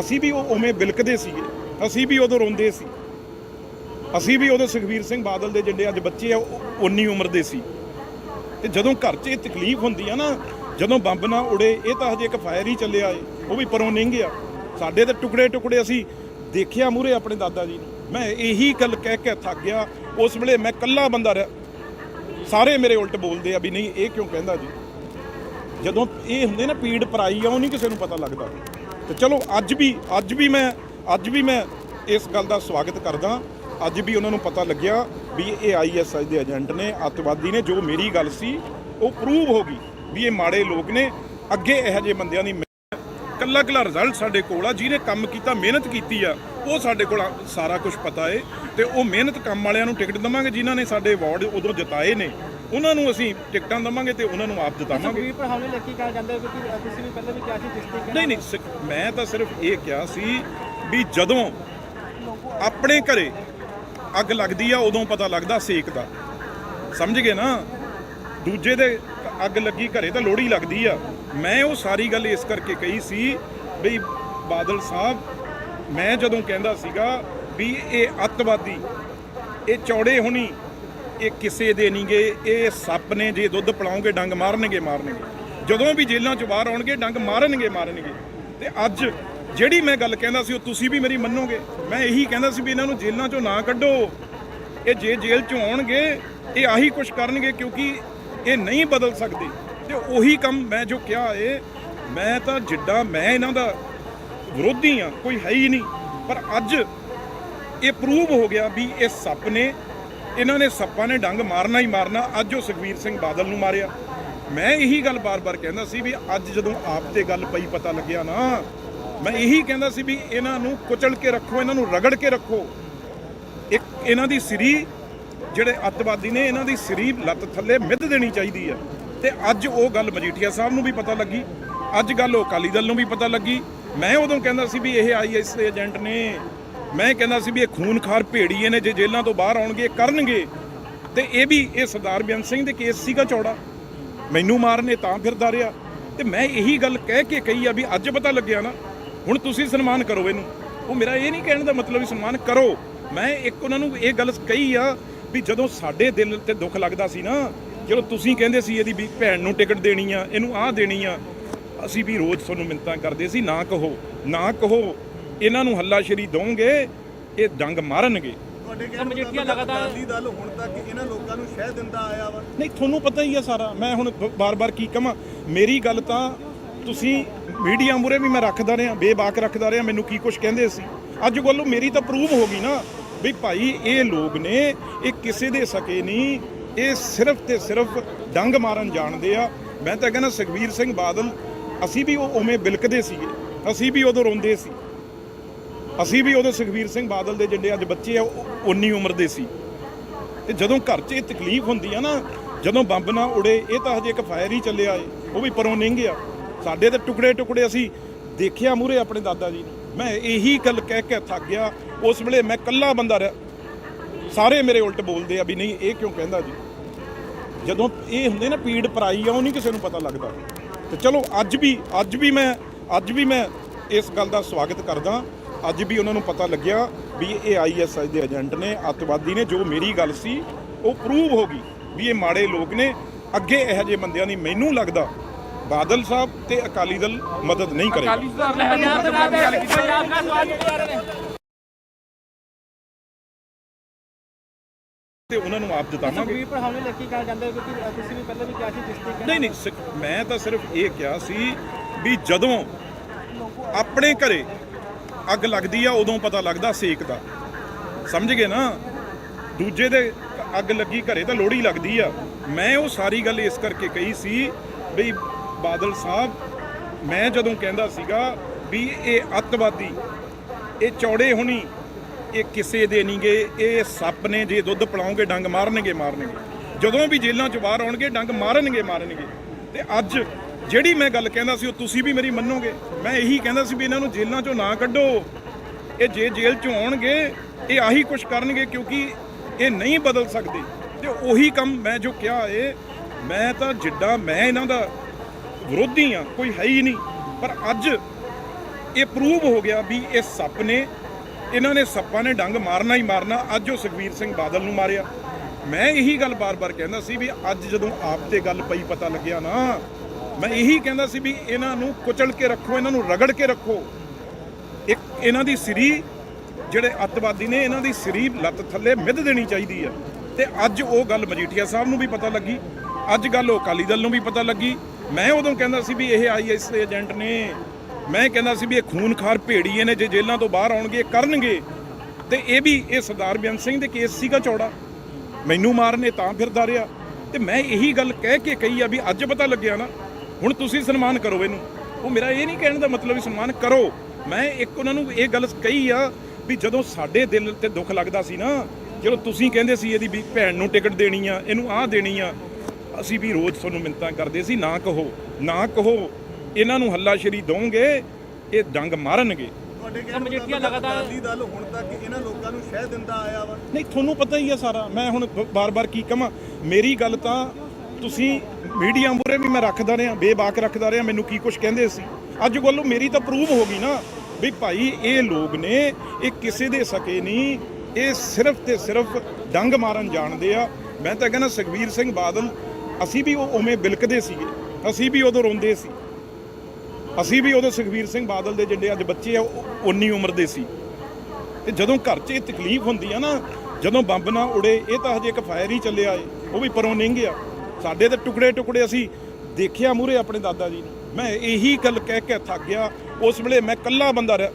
ਅਸੀਂ ਵੀ ਉਹ ਉਵੇਂ ਬਿਲਕਦੇ ਸੀਗੇ ਅਸੀਂ ਵੀ ਉਦੋਂ ਰੋਂਦੇ ਸੀ। ਅਸੀਂ ਵੀ ਉਦੋਂ ਸੁਖਵੀਰ ਸਿੰਘ ਬਾਦਲ ਦੇ ਜਿਹੜੇ ਅੱਜ ਬੱਚੇ ਆ, ਉਹ 19 ਉਮਰ ਦੇ ਸੀ। ਤੇ ਜਦੋਂ ਘਰ 'ਚ ਇਹ ਤਕਲੀਫ ਹੁੰਦੀ ਆ ਨਾ, ਜਦੋਂ ਬੰਬ ਨਾ ਉੜੇ, ਇਹ ਤਾਂ ਹਜੇ ਇੱਕ ਫਾਇਰ ਹੀ ਚੱਲਿਆ ਏ, ਉਹ ਵੀ ਪਰੋਂ ਨਹੀਂ ਗਿਆ ਸਾਡੇ ਤੇ ਟੁਕੜੇ ਟੁਕੜੇ ਅਸੀਂ ਦੇਖਿਆ ਮੂਰੇ ਆਪਣੇ ਦਾਦਾ ਜੀ ਨੂੰ। ਮੈਂ ਇਹੀ ਗੱਲ ਕਹਿ ਕੇ ਥੱਕ ਗਿਆ। ਉਸ ਵੇਲੇ ਮੈਂ ਇਕੱਲਾ ਬੰਦਾ ਰਿਹਾ। ਸਾਰੇ ਮੇਰੇ ਉਲਟ ਬੋਲਦੇ ਆ ਵੀ ਨਹੀਂ, ਇਹ ਕਿਉਂ ਕਹਿੰਦਾ ਜੀ? ਜਦੋਂ ਇਹ ਹੁੰਦੇ ਨਾ ਪੀੜ ਪਰਾਈ ਆ, ਉਹ ਨਹੀਂ ਕਿਸੇ ਨੂੰ ਪਤਾ ਲੱਗਦਾ। ਤੇ ਚਲੋ, ਅੱਜ ਵੀ ਅੱਜ ਵੀ ਮੈਂ, ਅੱਜ ਵੀ ਮੈਂ ਇਸ ਗੱਲ ਦਾ ਸਵਾਗਤ ਕਰਦਾ। ਅੱਜ ਵੀ ਉਹਨਾਂ ਨੂੰ ਪਤਾ ਲੱਗਿਆ ਵੀ ਇਹ ਆਈਐਸਆਈ ਦੇ ਏਜੰਟ ਨੇ ਅੱਤਵਾਦੀ ਨੇ ਜੋ ਮੇਰੀ ਗੱਲ ਸੀ ਉਹ ਪ੍ਰੂਵ ਹੋ ਗਈ ਵੀ ਇਹ ਮਾੜੇ ਲੋਕ ਨੇ। ਅੱਗੇ ਇਹੋ ਜਿਹੇ ਬੰਦਿਆਂ ਦੀ ਕੱਲਾ ਕੱਲਾ ਰਿਜ਼ਲਟ ਸਾਡੇ ਕੋਲ ਆ ਜਿਹਨੇ ਕੰਮ ਕੀਤਾ ਮਿਹਨਤ ਕੀਤੀ ਆ ਉਹ ਸਾਡੇ ਕੋਲ ਸਾਰਾ ਕੁਝ ਪਤਾ ਏ। ਤੇ ਉਹ ਮਿਹਨਤ ਕੰਮ ਵਾਲਿਆਂ ਨੂੰ ਟਿਕਟ ਦਵਾਂਗੇ ਜਿਨ੍ਹਾਂ ਨੇ ਸਾਡੇ ਅਵਾਰਡ ਉਦੋਂ ਜਿਤਾਏ ਨੇ। ਉਹਨਾਂ ਨੂੰ ਅਸੀਂ ਟਿਕਟਾਂ ਦਵਾਂਗੇ ਤੇ ਉਹਨਾਂ ਨੂੰ ਆਪ ਜਿਤਾਵਾਂਗੇ। ਸੁਖਬੀਰ ਪਰ ਹਮਲੇ ਲੈ ਕੇ ਕਿਹਾ ਜਾਂਦਾ ਕਿਉਂਕਿ ਤੁਸੀਂ ਵੀ ਪਹਿਲਾਂ ਵੀ ਕਿਹਾ ਸੀ ਜਿਸ ਤਰੀਕੇ ਨਹੀਂ ਨਹੀਂ ਮੈਂ ਤਾਂ ਸਿਰਫ ਇਹ ਕਿਹਾ ਸੀ ਵੀ ਜਦੋਂ ਆਪਣੇ ਘਰੇ ਅੱਗ ਲੱਗਦੀ ਆ, ਉਦੋਂ ਪਤਾ ਲੱਗਦਾ ਸੇਕ ਦਾ। ਸਮਝ ਗਏ ਨਾ? ਦੂਜੇ ਦੇ ਅੱਗ ਲੱਗੀ, ਘਰੇ ਤਾਂ ਲੋੜੀ ਲੱਗਦੀ ਆ। ਮੈਂ ਉਹ ਸਾਰੀ ਗੱਲ ਇਸ ਕਰਕੇ ਕਹੀ ਸੀ ਬਈ ਬਾਦਲ ਸਾਹਿਬ, ਮੈਂ ਜਦੋਂ ਕਹਿੰਦਾ ਸੀਗਾ ਵੀ ਇਹ ਅੱਤਵਾਦੀ, ਇਹ ਚੌੜੇ ਹੋਣੀ, ਇਹ ਕਿਸੇ ਦੇ ਨਹੀਂਗੇ ਇਹ ਸੱਪ ਨੇ ਜੇ ਦੁੱਧ ਪਿਲਾਉਂਗੇ, ਡੰਗ ਮਾਰਨਗੇ ਮਾਰਨਗੇ। ਜਦੋਂ ਵੀ ਜੇਲ੍ਹਾਂ ਚ ਬਾਹਰ ਆਉਣਗੇ, ਡੰਗ ਮਾਰਨਗੇ ਮਾਰਨਗੇ। ਤੇ ਅੱਜ ਜਿਹੜੀ ਮੈਂ ਗੱਲ ਕਹਿੰਦਾ ਸੀ, ਉਹ ਤੁਸੀਂ ਵੀ ਮੇਰੀ ਮੰਨੋਗੇ। ਮੈਂ ਇਹੀ ਕਹਿੰਦਾ ਸੀ ਵੀ ਇਹਨਾਂ ਨੂੰ ਜੇਲ੍ਹਾਂ ਚੋਂ ਨਾ ਕੱਢੋ। ਇਹ ਜੇ ਜੇਲ੍ਹ ਚੋਂ ਆਉਣਗੇ, ਇਹ ਆਹੀ ਕੁਝ ਕਰਨਗੇ ਕਿਉਂਕਿ ਇਹ ਨਹੀਂ ਬਦਲ ਸਕਦੇ। ਤੇ ਉਹੀ ਕੰਮ ਮੈਂ ਜੋ ਕਿਹਾ ਏ, ਮੈਂ ਤਾਂ ਜਿੱਡਾ, ਮੈਂ ਇਹਨਾਂ ਦਾ ਵਿਰੋਧੀ ਆ, ਕੋਈ ਹੈ ਹੀ ਨਹੀਂ। ਪਰ ਅੱਜ ਇਹ ਪ੍ਰੂਵ ਹੋ ਗਿਆ ਵੀ ਇਹ ਸੱਪ ਨੇ, ਇਹਨਾਂ ਨੇ ਸੱਪਾਂ ਨੇ ਡੰਗ ਮਾਰਨਾ ਹੀ ਮਾਰਨਾ, ਅੱਜ ਉਹ ਸੁਖਵੀਰ ਸਿੰਘ ਬਾਦਲ ਨੂੰ ਮਾਰਿਆ। ਮੈਂ ਇਹੀ ਗੱਲ ਬਾਰ-ਬਾਰ ਕਹਿੰਦਾ ਸੀ ਵੀ ਅੱਜ ਜਦੋਂ ਆਪ ਤੇ ਗੱਲ ਪਈ ਪਤਾ ਲੱਗਿਆ ਨਾ ਮੈਂ ਇਹੀ ਕਹਿੰਦਾ ਸੀ ਵੀ ਇਹਨਾਂ ਨੂੰ ਕੁਚਲ ਕੇ ਰੱਖੋ, ਇਹਨਾਂ ਨੂੰ ਰਗੜ ਕੇ ਰੱਖੋ। ਇੱਕ ਇਹਨਾਂ ਦੀ ਸਿਰੀ, ਜਿਹੜੇ ਅੱਤਵਾਦੀ ਨੇ, ਇਹਨਾਂ ਦੀ ਸਰੀ ਲੱਤ ਥੱਲੇ ਮਿੱਧ ਦੇਣੀ ਚਾਹੀਦੀ ਆ ਤੇ ਅੱਜ ਉਹ ਗੱਲ ਮਜੀਠੀਆ ਸਾਹਿਬ ਨੂੰ ਵੀ ਪਤਾ ਲੱਗੀ, ਅੱਜ ਗੱਲ ਉਹ ਅਕਾਲੀ ਦਲ ਨੂੰ ਵੀ ਪਤਾ ਲੱਗੀ। ਮੈਂ ਉਦੋਂ ਕਹਿੰਦਾ ਸੀ ਵੀ ਇਹ ਆਈਐਸ ਦੇ ਏਜੰਟ ਨੇ, ਮੈਂ ਕਹਿੰਦਾ ਸੀ ਵੀ ਇਹ ਖੂਨਖਾਰ ਭੇੜੀਏ ਨੇ, ਜੇ ਜੇਲ੍ਹਾਂ ਤੋਂ ਬਾਹਰ ਆਉਣਗੇ ਕਰਨਗੇ। ਤੇ ਇਹ ਵੀ ਇਹ ਸਰਦਾਰ ਬੇਅੰਤ ਸਿੰਘ ਦੇ ਕੇਸ ਸੀਗਾ ਚੌੜਾ। ਮੈਨੂੰ ਮਾਰਨੇ ਤਾਂ ਫਿਰਦਾ ਰਿਹਾ। ਤੇ ਮੈਂ ਇਹੀ ਗੱਲ ਕਹਿ ਕੇ ਕਹੀ ਆ ਵੀ ਅੱਜ ਪਤਾ ਲੱਗਿਆ ਨਾ ਹੁਣ ਤੁਸੀਂ ਸਨਮਾਨ ਕਰੋ ਇਹਨੂੰ। ਉਹ ਮੇਰਾ ਇਹ ਨਹੀਂ ਕਹਿਣ ਦਾ ਮਤਲਬ ਵੀ ਸਨਮਾਨ ਕਰੋ। ਮੈਂ ਇੱਕ ਉਹਨਾਂ ਨੂੰ ਇਹ ਗੱਲ ਕਹੀ ਆ ਵੀ ਜਦੋਂ ਸਾਡੇ ਦਿਲ ਤੇ ਦੁੱਖ ਲੱਗਦਾ ਸੀ ਨਾ ਜਦੋਂ ਤੁਸੀਂ ਕਹਿੰਦੇ ਸੀ ਇਹਦੀ ਵੀ ਭੈਣ ਨੂੰ ਟਿਕਟ ਦੇਣੀ ਆ ਇਹਨੂੰ ਆਹ ਦੇਣੀ ਆ ਅਸੀਂ ਵੀ ਰੋਜ਼ ਤੁਹਾਨੂੰ ਮਿੰਤਾਂ ਕਰਦੇ ਸੀ ਨਾ ਕਹੋ ਨਾ ਕਹੋ ਇਹਨਾਂ ਨੂੰ ਹੱਲਾਸ਼ੇਰੀ ਦੋਗੇ ਇਹ ਡੰਗ ਮਾਰਨਗੇ। ਤੁਹਾਡੇ ਕਹਿਣ ਮਜੀਠੀਆ ਲਗਾਤਾਰ ਅਕਾਲੀ ਦਲ ਹੁਣ ਤੱਕ ਇਹਨਾਂ ਲੋਕਾਂ ਨੂੰ ਸ਼ਹਿ ਦਿੰਦਾ ਆਇਆ ਵਾ। ਨਹੀਂ ਤੁਹਾਨੂੰ ਪਤਾ ਹੀ ਆ ਸਾਰਾ। ਮੈਂ ਹੁਣ ਬਾਰ-ਬਾਰ ਕੀ ਕਹਾਂ ਮੇਰੀ ਗੱਲ ਤਾਂ ਤੁਸੀਂ ਮੀਡੀਆ ਮੂਰੇ ਵੀ ਮੈਂ ਰੱਖਦਾ ਰਿਹਾ, ਬੇਬਾਕ ਰੱਖਦਾ ਰਿਹਾ, ਮੈਨੂੰ ਕੀ ਕੁਝ ਕਹਿੰਦੇ ਸੀ। ਅੱਜ ਵੱਲੋਂ ਮੇਰੀ ਤਾਂ ਪ੍ਰੂਵ ਹੋ ਗਈ ਨਾ ਵੀ ਭਾਈ ਇਹ ਲੋਕ ਨੇ, ਇਹ ਕਿਸੇ ਦੇ ਸਕੇ ਨਹੀਂ, ਇਹ ਸਿਰਫ ਤੇ ਸਿਰਫ ਡੰਗ ਮਾਰਨ ਜਾਣਦੇ ਆ। ਮੈਂ ਤਾਂ ਕਹਿੰਦਾ ਸੁਖਵੀਰ ਸਿੰਘ ਬਾਦਲ, ਅਸੀਂ ਵੀ ਉਹ ਉਵੇਂ ਬਿਲਕਦੇ ਸੀਗੇ, ਅਸੀਂ ਵੀ ਉਦੋਂ ਰੋਂਦੇ ਸੀ। ਅਸੀਂ ਵੀ ਉਦੋਂ ਸੁਖਵੀਰ ਸਿੰਘ ਬਾਦਲ ਦੇ ਜਿਹੜੇ ਅੱਜ ਬੱਚੇ ਆ, ਉਹ ਉਨੀ ਉਮਰ ਦੇ ਸੀ। ਤੇ ਜਦੋਂ ਘਰ 'ਚ ਇਹ ਤਕਲੀਫ ਹੁੰਦੀ ਆ ਨਾ, ਜਦੋਂ ਬੰਬ ਨਾ ਉੜੇ, ਇਹ ਤਾਂ ਹਜੇ ਇੱਕ ਫਾਇਰ ਹੀ ਚੱਲਿਆ ਏ, ਉਹ ਵੀ ਪਰੋਂ ਨਿੰਗ ਸਾਡੇ ਤੇ ਟੁਕੜੇ ਟੁਕੜੇ ਅਸੀਂ ਦੇਖਿਆ ਮੂਰੇ ਆਪਣੇ ਦਾਦਾ ਜੀ ਨੂੰ। ਮੈਂ ਇਹੀ ਗੱਲ ਕਹਿ ਕੇ ਥੱਕ ਗਿਆ। ਉਸ ਵੇਲੇ ਮੈਂ ਇਕੱਲਾ ਬੰਦਾ ਰਿਹਾ। ਸਾਰੇ ਮੇਰੇ ਉਲਟ ਬੋਲਦੇ ਆ ਵੀ ਨਹੀਂ, ਇਹ ਕਿਉਂ ਕਹਿੰਦਾ ਜੀ? ਜਦੋਂ ਇਹ ਹੁੰਦੇ ਨਾ ਪੀੜ ਪਰਾਈ ਆ, ਉਹ ਨਹੀਂ ਕਿਸੇ ਨੂੰ ਪਤਾ ਲੱਗਦਾ। ਤੇ ਚਲੋ, ਅੱਜ ਵੀ ਅੱਜ ਵੀ ਮੈਂ, ਅੱਜ ਵੀ ਮੈਂ ਇਸ ਗੱਲ ਦਾ ਸਵਾਗਤ ਕਰਦਾ। ਅੱਜ ਵੀ ਉਹਨਾਂ ਨੂੰ ਪਤਾ ਲੱਗਿਆ ਵੀ ਇਹ ਆਈਐਸਆਈ ਦੇ ਏਜੰਟ ਨੇ, ਅੱਤਵਾਦੀ ਨੇ, ਜੋ ਮੇਰੀ ਗੱਲ ਸੀ, ਉਹ ਪ੍ਰੂਵ ਹੋ ਗਈ ਵੀ ਇਹ ਮਾੜੇ ਲੋਕ ਨੇ। ਅੱਗੇ ਇਹੋ ਜਿਹੇ ਬੰਦਿਆਂ ਦੀ ਮੈਨੂੰ ਲੱਗਦਾ ਬਾਦਲ ਸਾਹਿਬ ਤੇ ਅਕਾਲੀ ਦਲ ਮਦਦ ਨਹੀਂ ਕਰੇਗਾ। ਅਕਾਲੀ ਸੁਧਾਰ ਲੈ ਪੰਜਾਬ ਦੇ ਗੱਲ ਕੀਤੀ ਤੇ ਉਹਨਾਂ ਨੂੰ ਆਪ ਜਿਤਾਵਾਂਗੇ। ਸੁਖਬੀਰ ਪਰ ਹਮਲੇ ਲੱਗੀ ਕਹਿਣਾ ਚਾਹੁੰਦੇ ਹੋ ਕਿਉਂਕਿ ਤੁਸੀਂ ਵੀ ਪਹਿਲਾਂ ਵੀ ਕਿਹਾ ਸੀ ਜਿਸ ਤਰੀਕੇ ਨਹੀਂ ਨਹੀਂ ਮੈਂ ਤਾਂ ਸਿਰਫ ਇਹ ਕਿਹਾ ਸੀ ਵੀ ਜਦੋਂ ਆਪਣੇ ਘਰੇ ਅੱਗ ਲੱਗਦੀ ਆ ਉਦੋਂ ਪਤਾ ਲੱਗਦਾ ਸੇਕ ਦਾ। ਸਮਝ ਗਏ ਨਾ? ਦੂਜੇ ਦੇ ਅੱਗ ਲੱਗੀ ਘਰੇ ਤਾਂ ਲੋੜੀ ਲੱਗਦੀ ਆ। ਮੈਂ ਉਹ ਸਾਰੀ ਗੱਲ ਇਸ ਕਰਕੇ ਕਹੀ ਸੀ ਵੀ ਬਾਦਲ ਸਾਹਿਬ, ਮੈਂ ਜਦੋਂ ਕਹਿੰਦਾ ਸੀਗਾ ਵੀ ਇਹ ਅੱਤਵਾਦੀ, ਇਹ ਚੌੜੇ ਹੋਣੀ, ਇਹ ਕਿਸੇ ਦੇ ਨਹੀਂਗੇ, ਇਹ ਸੱਪ ਨੇ ਜੇ ਦੁੱਧ ਪਿਲਾਓਗੇ ਡੰਗ ਮਾਰਨਗੇ ਮਾਰਨਗੇ। ਜਦੋਂ ਵੀ ਜੇਲ੍ਹਾਂ ਚ ਬਾਹਰ ਆਉਣਗੇ ਡੰਗ ਮਾਰਨਗੇ ਮਾਰਨਗੇ। ਤੇ ਅੱਜ ਜਿਹੜੀ ਮੈਂ ਗੱਲ ਕਹਿੰਦਾ ਸੀ ਉਹ ਤੁਸੀਂ ਵੀ ਮੇਰੀ ਮੰਨੋਗੇ। ਮੈਂ ਇਹੀ ਕਹਿੰਦਾ ਸੀ ਵੀ ਇਹਨਾਂ ਨੂੰ ਜੇਲ੍ਹਾਂ ਚੋਂ ਨਾ ਕੱਢੋ। ਇਹ ਜੇ ਜੇਲ੍ਹ ਚੋਂ ਆਉਣਗੇ, ਇਹ ਆਹੀ ਕੁਝ ਕਰਨਗੇ ਕਿਉਂਕਿ ਇਹ ਨਹੀਂ ਬਦਲ ਸਕਦੇ। ਤੇ ਉਹੀ ਕੰਮ ਮੈਂ ਜੋ ਕਿਹਾ ਏ, ਮੈਂ ਤਾਂ ਜਿੱਡਾ, ਮੈਂ ਇਹਨਾਂ ਦਾ ਵਿਰੋਧੀ ਆ ਕੋਈ ਹੈ ਹੀ ਨਹੀਂ। ਪਰ ਅੱਜ ਇਹ ਪ੍ਰੂਵ ਹੋ ਗਿਆ ਵੀ ਇਹ ਸੱਪ ਨੇ, ਇਹਨਾਂ ਨੇ ਸੱਪਾਂ ਨੇ ਡੰਗ ਮਾਰਨਾ ਹੀ ਮਾਰਨਾ, ਅੱਜ ਉਹ ਸੁਖਵੀਰ ਸਿੰਘ ਬਾਦਲ ਨੂੰ ਮਾਰਿਆ। ਮੈਂ ਇਹੀ ਗੱਲ ਬਾਰ-ਬਾਰ ਕਹਿੰਦਾ ਸੀ ਵੀ ਅੱਜ ਜਦੋਂ ਆਪ ਤੇ ਗੱਲ ਪਈ ਪਤਾ ਲੱਗਿਆ ਨਾ, ਮੈਂ ਇਹੀ ਕਹਿੰਦਾ ਸੀ ਵੀ ਇਹਨਾਂ ਨੂੰ ਕੁਚਲ ਕੇ ਰੱਖੋ, ਇਹਨਾਂ ਨੂੰ ਰਗੜ ਕੇ ਰੱਖੋ। ਇੱਕ ਇਹਨਾਂ ਦੀ ਸਰੀ, ਜਿਹੜੇ ਅੱਤਵਾਦੀ ਨੇ, ਇਹਨਾਂ ਦੀ ਸਰੀ ਲੱਤ ਥੱਲੇ ਮਿੱਧ ਦੇਣੀ ਚਾਹੀਦੀ ਆ। ਤੇ ਅੱਜ ਉਹ ਗੱਲ ਮਜੀਠੀਆ ਸਾਹਿਬ ਨੂੰ ਵੀ ਪਤਾ ਲੱਗੀ, ਅੱਜ ਗੱਲ ਉਹ ਅਕਾਲੀ ਦਲ ਨੂੰ ਵੀ ਪਤਾ ਲੱਗੀ ਮੈਂ ਉਦੋਂ ਕਹਿੰਦਾ ਸੀ ਵੀ ਇਹ ਆਈਐਸ ਦੇ ਏਜੰਟ ਨੇ, ਮੈਂ ਕਹਿੰਦਾ ਸੀ ਵੀ ਇਹ ਖੂਨਖਾਰ ਭੇੜੀਏ ਨੇ, ਜੇ ਜੇਲ੍ਹਾਂ ਤੋਂ ਬਾਹਰ ਆਉਣਗੇ ਕਰਨਗੇ। ਤੇ ਇਹ ਵੀ ਇਹ ਸਰਦਾਰ ਬੇਅੰਤ ਸਿੰਘ ਦੇ ਕੇਸ ਸੀਗਾ ਚੌੜਾ। ਮੈਨੂੰ ਮਾਰਨੇ ਤਾਂ ਫਿਰਦਾ ਰਿਹਾ। ਤੇ ਮੈਂ ਇਹੀ ਗੱਲ ਕਹਿ ਕੇ ਕਹੀ ਆ ਵੀ ਅੱਜ ਪਤਾ ਲੱਗਿਆ ਨਾ, ਹੁਣ ਤੁਸੀਂ ਸਨਮਾਨ ਕਰੋ ਇਹਨੂੰ। ਉਹ ਮੇਰਾ ਇਹ ਨਹੀਂ ਕਹਿਣ ਦਾ ਮਤਲਬ ਵੀ ਸਨਮਾਨ ਕਰੋ। ਮੈਂ ਇੱਕ ਉਹਨਾਂ ਨੂੰ ਇਹ ਗੱਲ ਕਹੀ ਆ ਵੀ ਜਦੋਂ ਸਾਡੇ ਦਿਲ ਤੇ ਦੁੱਖ ਲੱਗਦਾ ਸੀ ਨਾ, ਜਦੋਂ ਤੁਸੀਂ ਕਹਿੰਦੇ ਸੀ ਇਹਦੀ ਵੀ ਭੈਣ ਨੂੰ ਟਿਕਟ ਦੇਣੀ ਆ, ਇਹਨੂੰ ਆਹ ਦੇਣੀ ਆ ਅਸੀਂ ਵੀ ਰੋਜ਼ ਤੁਹਾਨੂੰ ਮਿੰਤਾਂ ਕਰਦੇ ਸੀ ਨਾ ਕਹੋ ਨਾ ਕਹੋ ਇਹਨਾਂ ਨੂੰ ਹੱਲਾਸ਼ੇਰੀ ਦੋਗੇ ਇਹ ਡੰਗ ਮਾਰਨਗੇ। ਤੁਹਾਡੇ ਕਹਿਣ ਮਜੀਠੀਆ ਲਗਾਤਾਰ ਅਕਾਲੀ ਦਲ ਹੁਣ ਤੱਕ ਇਹਨਾਂ ਲੋਕਾਂ ਨੂੰ ਸ਼ਹਿ ਦਿੰਦਾ ਆਇਆ ਵਾ। ਨਹੀਂ ਤੁਹਾਨੂੰ ਪਤਾ ਹੀ ਆ ਸਾਰਾ ਮੈਂ ਹੁਣ ਬਾਰ-ਬਾਰ ਕੀ ਕਹਾਂ ਮੇਰੀ ਗੱਲ ਤਾਂ ਤੁਸੀਂ ਮੀਡੀਆ ਮੂਰੇ ਵੀ ਮੈਂ ਰੱਖਦਾ ਰਿਹਾ ਬੇਬਾਕ ਰੱਖਦਾ ਰਿਹਾ ਮੈਨੂੰ ਕੀ ਕੁਝ ਕਹਿੰਦੇ ਸੀ। ਅੱਜ ਵੱਲੋਂ ਮੇਰੀ ਤਾਂ ਪ੍ਰੂਵ ਹੋ ਗਈ ਨਾ ਵੀ ਭਾਈ ਇਹ ਲੋਕ ਨੇ ਇਹ ਕਿਸੇ ਦੇ ਸਕੇ ਨਹੀਂ ਇਹ ਸਿਰਫ ਤੇ ਸਿਰਫ ਡੰਗ ਮਾਰਨ ਜਾਣਦੇ ਆ। ਮੈਂ ਤਾਂ ਕਹਿੰਦਾ ਸੁਖਵੀਰ ਸਿੰਘ ਬਾਦਲ ਅਸੀਂ ਵੀ ਉਹ ਉਵੇਂ ਬਿਲਕਦੇ ਸੀਗੇ। ਅਸੀਂ ਵੀ ਉਦੋਂ ਰੋਂਦੇ ਸੀ। ਅਸੀਂ ਵੀ ਉਦੋਂ ਸੁਖਵੀਰ ਸਿੰਘ ਬਾਦਲ ਦੇ ਜਿਹੜੇ ਅੱਜ ਬੱਚੇ ਆ, ਉਹ ਉਨੀ ਉਮਰ ਦੇ ਸੀ। ਤੇ ਜਦੋਂ ਘਰ 'ਚ ਇਹ ਤਕਲੀਫ ਹੁੰਦੀ ਆ ਨਾ, ਜਦੋਂ ਬੰਬ ਨਾ ਉੜੇ, ਇਹ ਤਾਂ ਹਜੇ ਇੱਕ ਫਾਇਰ ਹੀ ਚੱਲਿਆ ਏ। ਉਹ ਵੀ ਪਰੋਂ ਨਿੰਗ ਗਿਆ ਸਾਡੇ ਤੇ ਟੁਕੜੇ ਟੁਕੜੇ ਅਸੀਂ ਦੇਖਿਆ ਮੂਰੇ ਆਪਣੇ ਦਾਦਾ ਜੀ ਨੂੰ। ਮੈਂ ਇਹੀ ਗੱਲ ਕਹਿ ਕੇ ਥੱਕ ਗਿਆ। ਉਸ ਵੇਲੇ ਮੈਂ ਕੱਲਾ ਬੰਦਾ ਰਿਹਾ।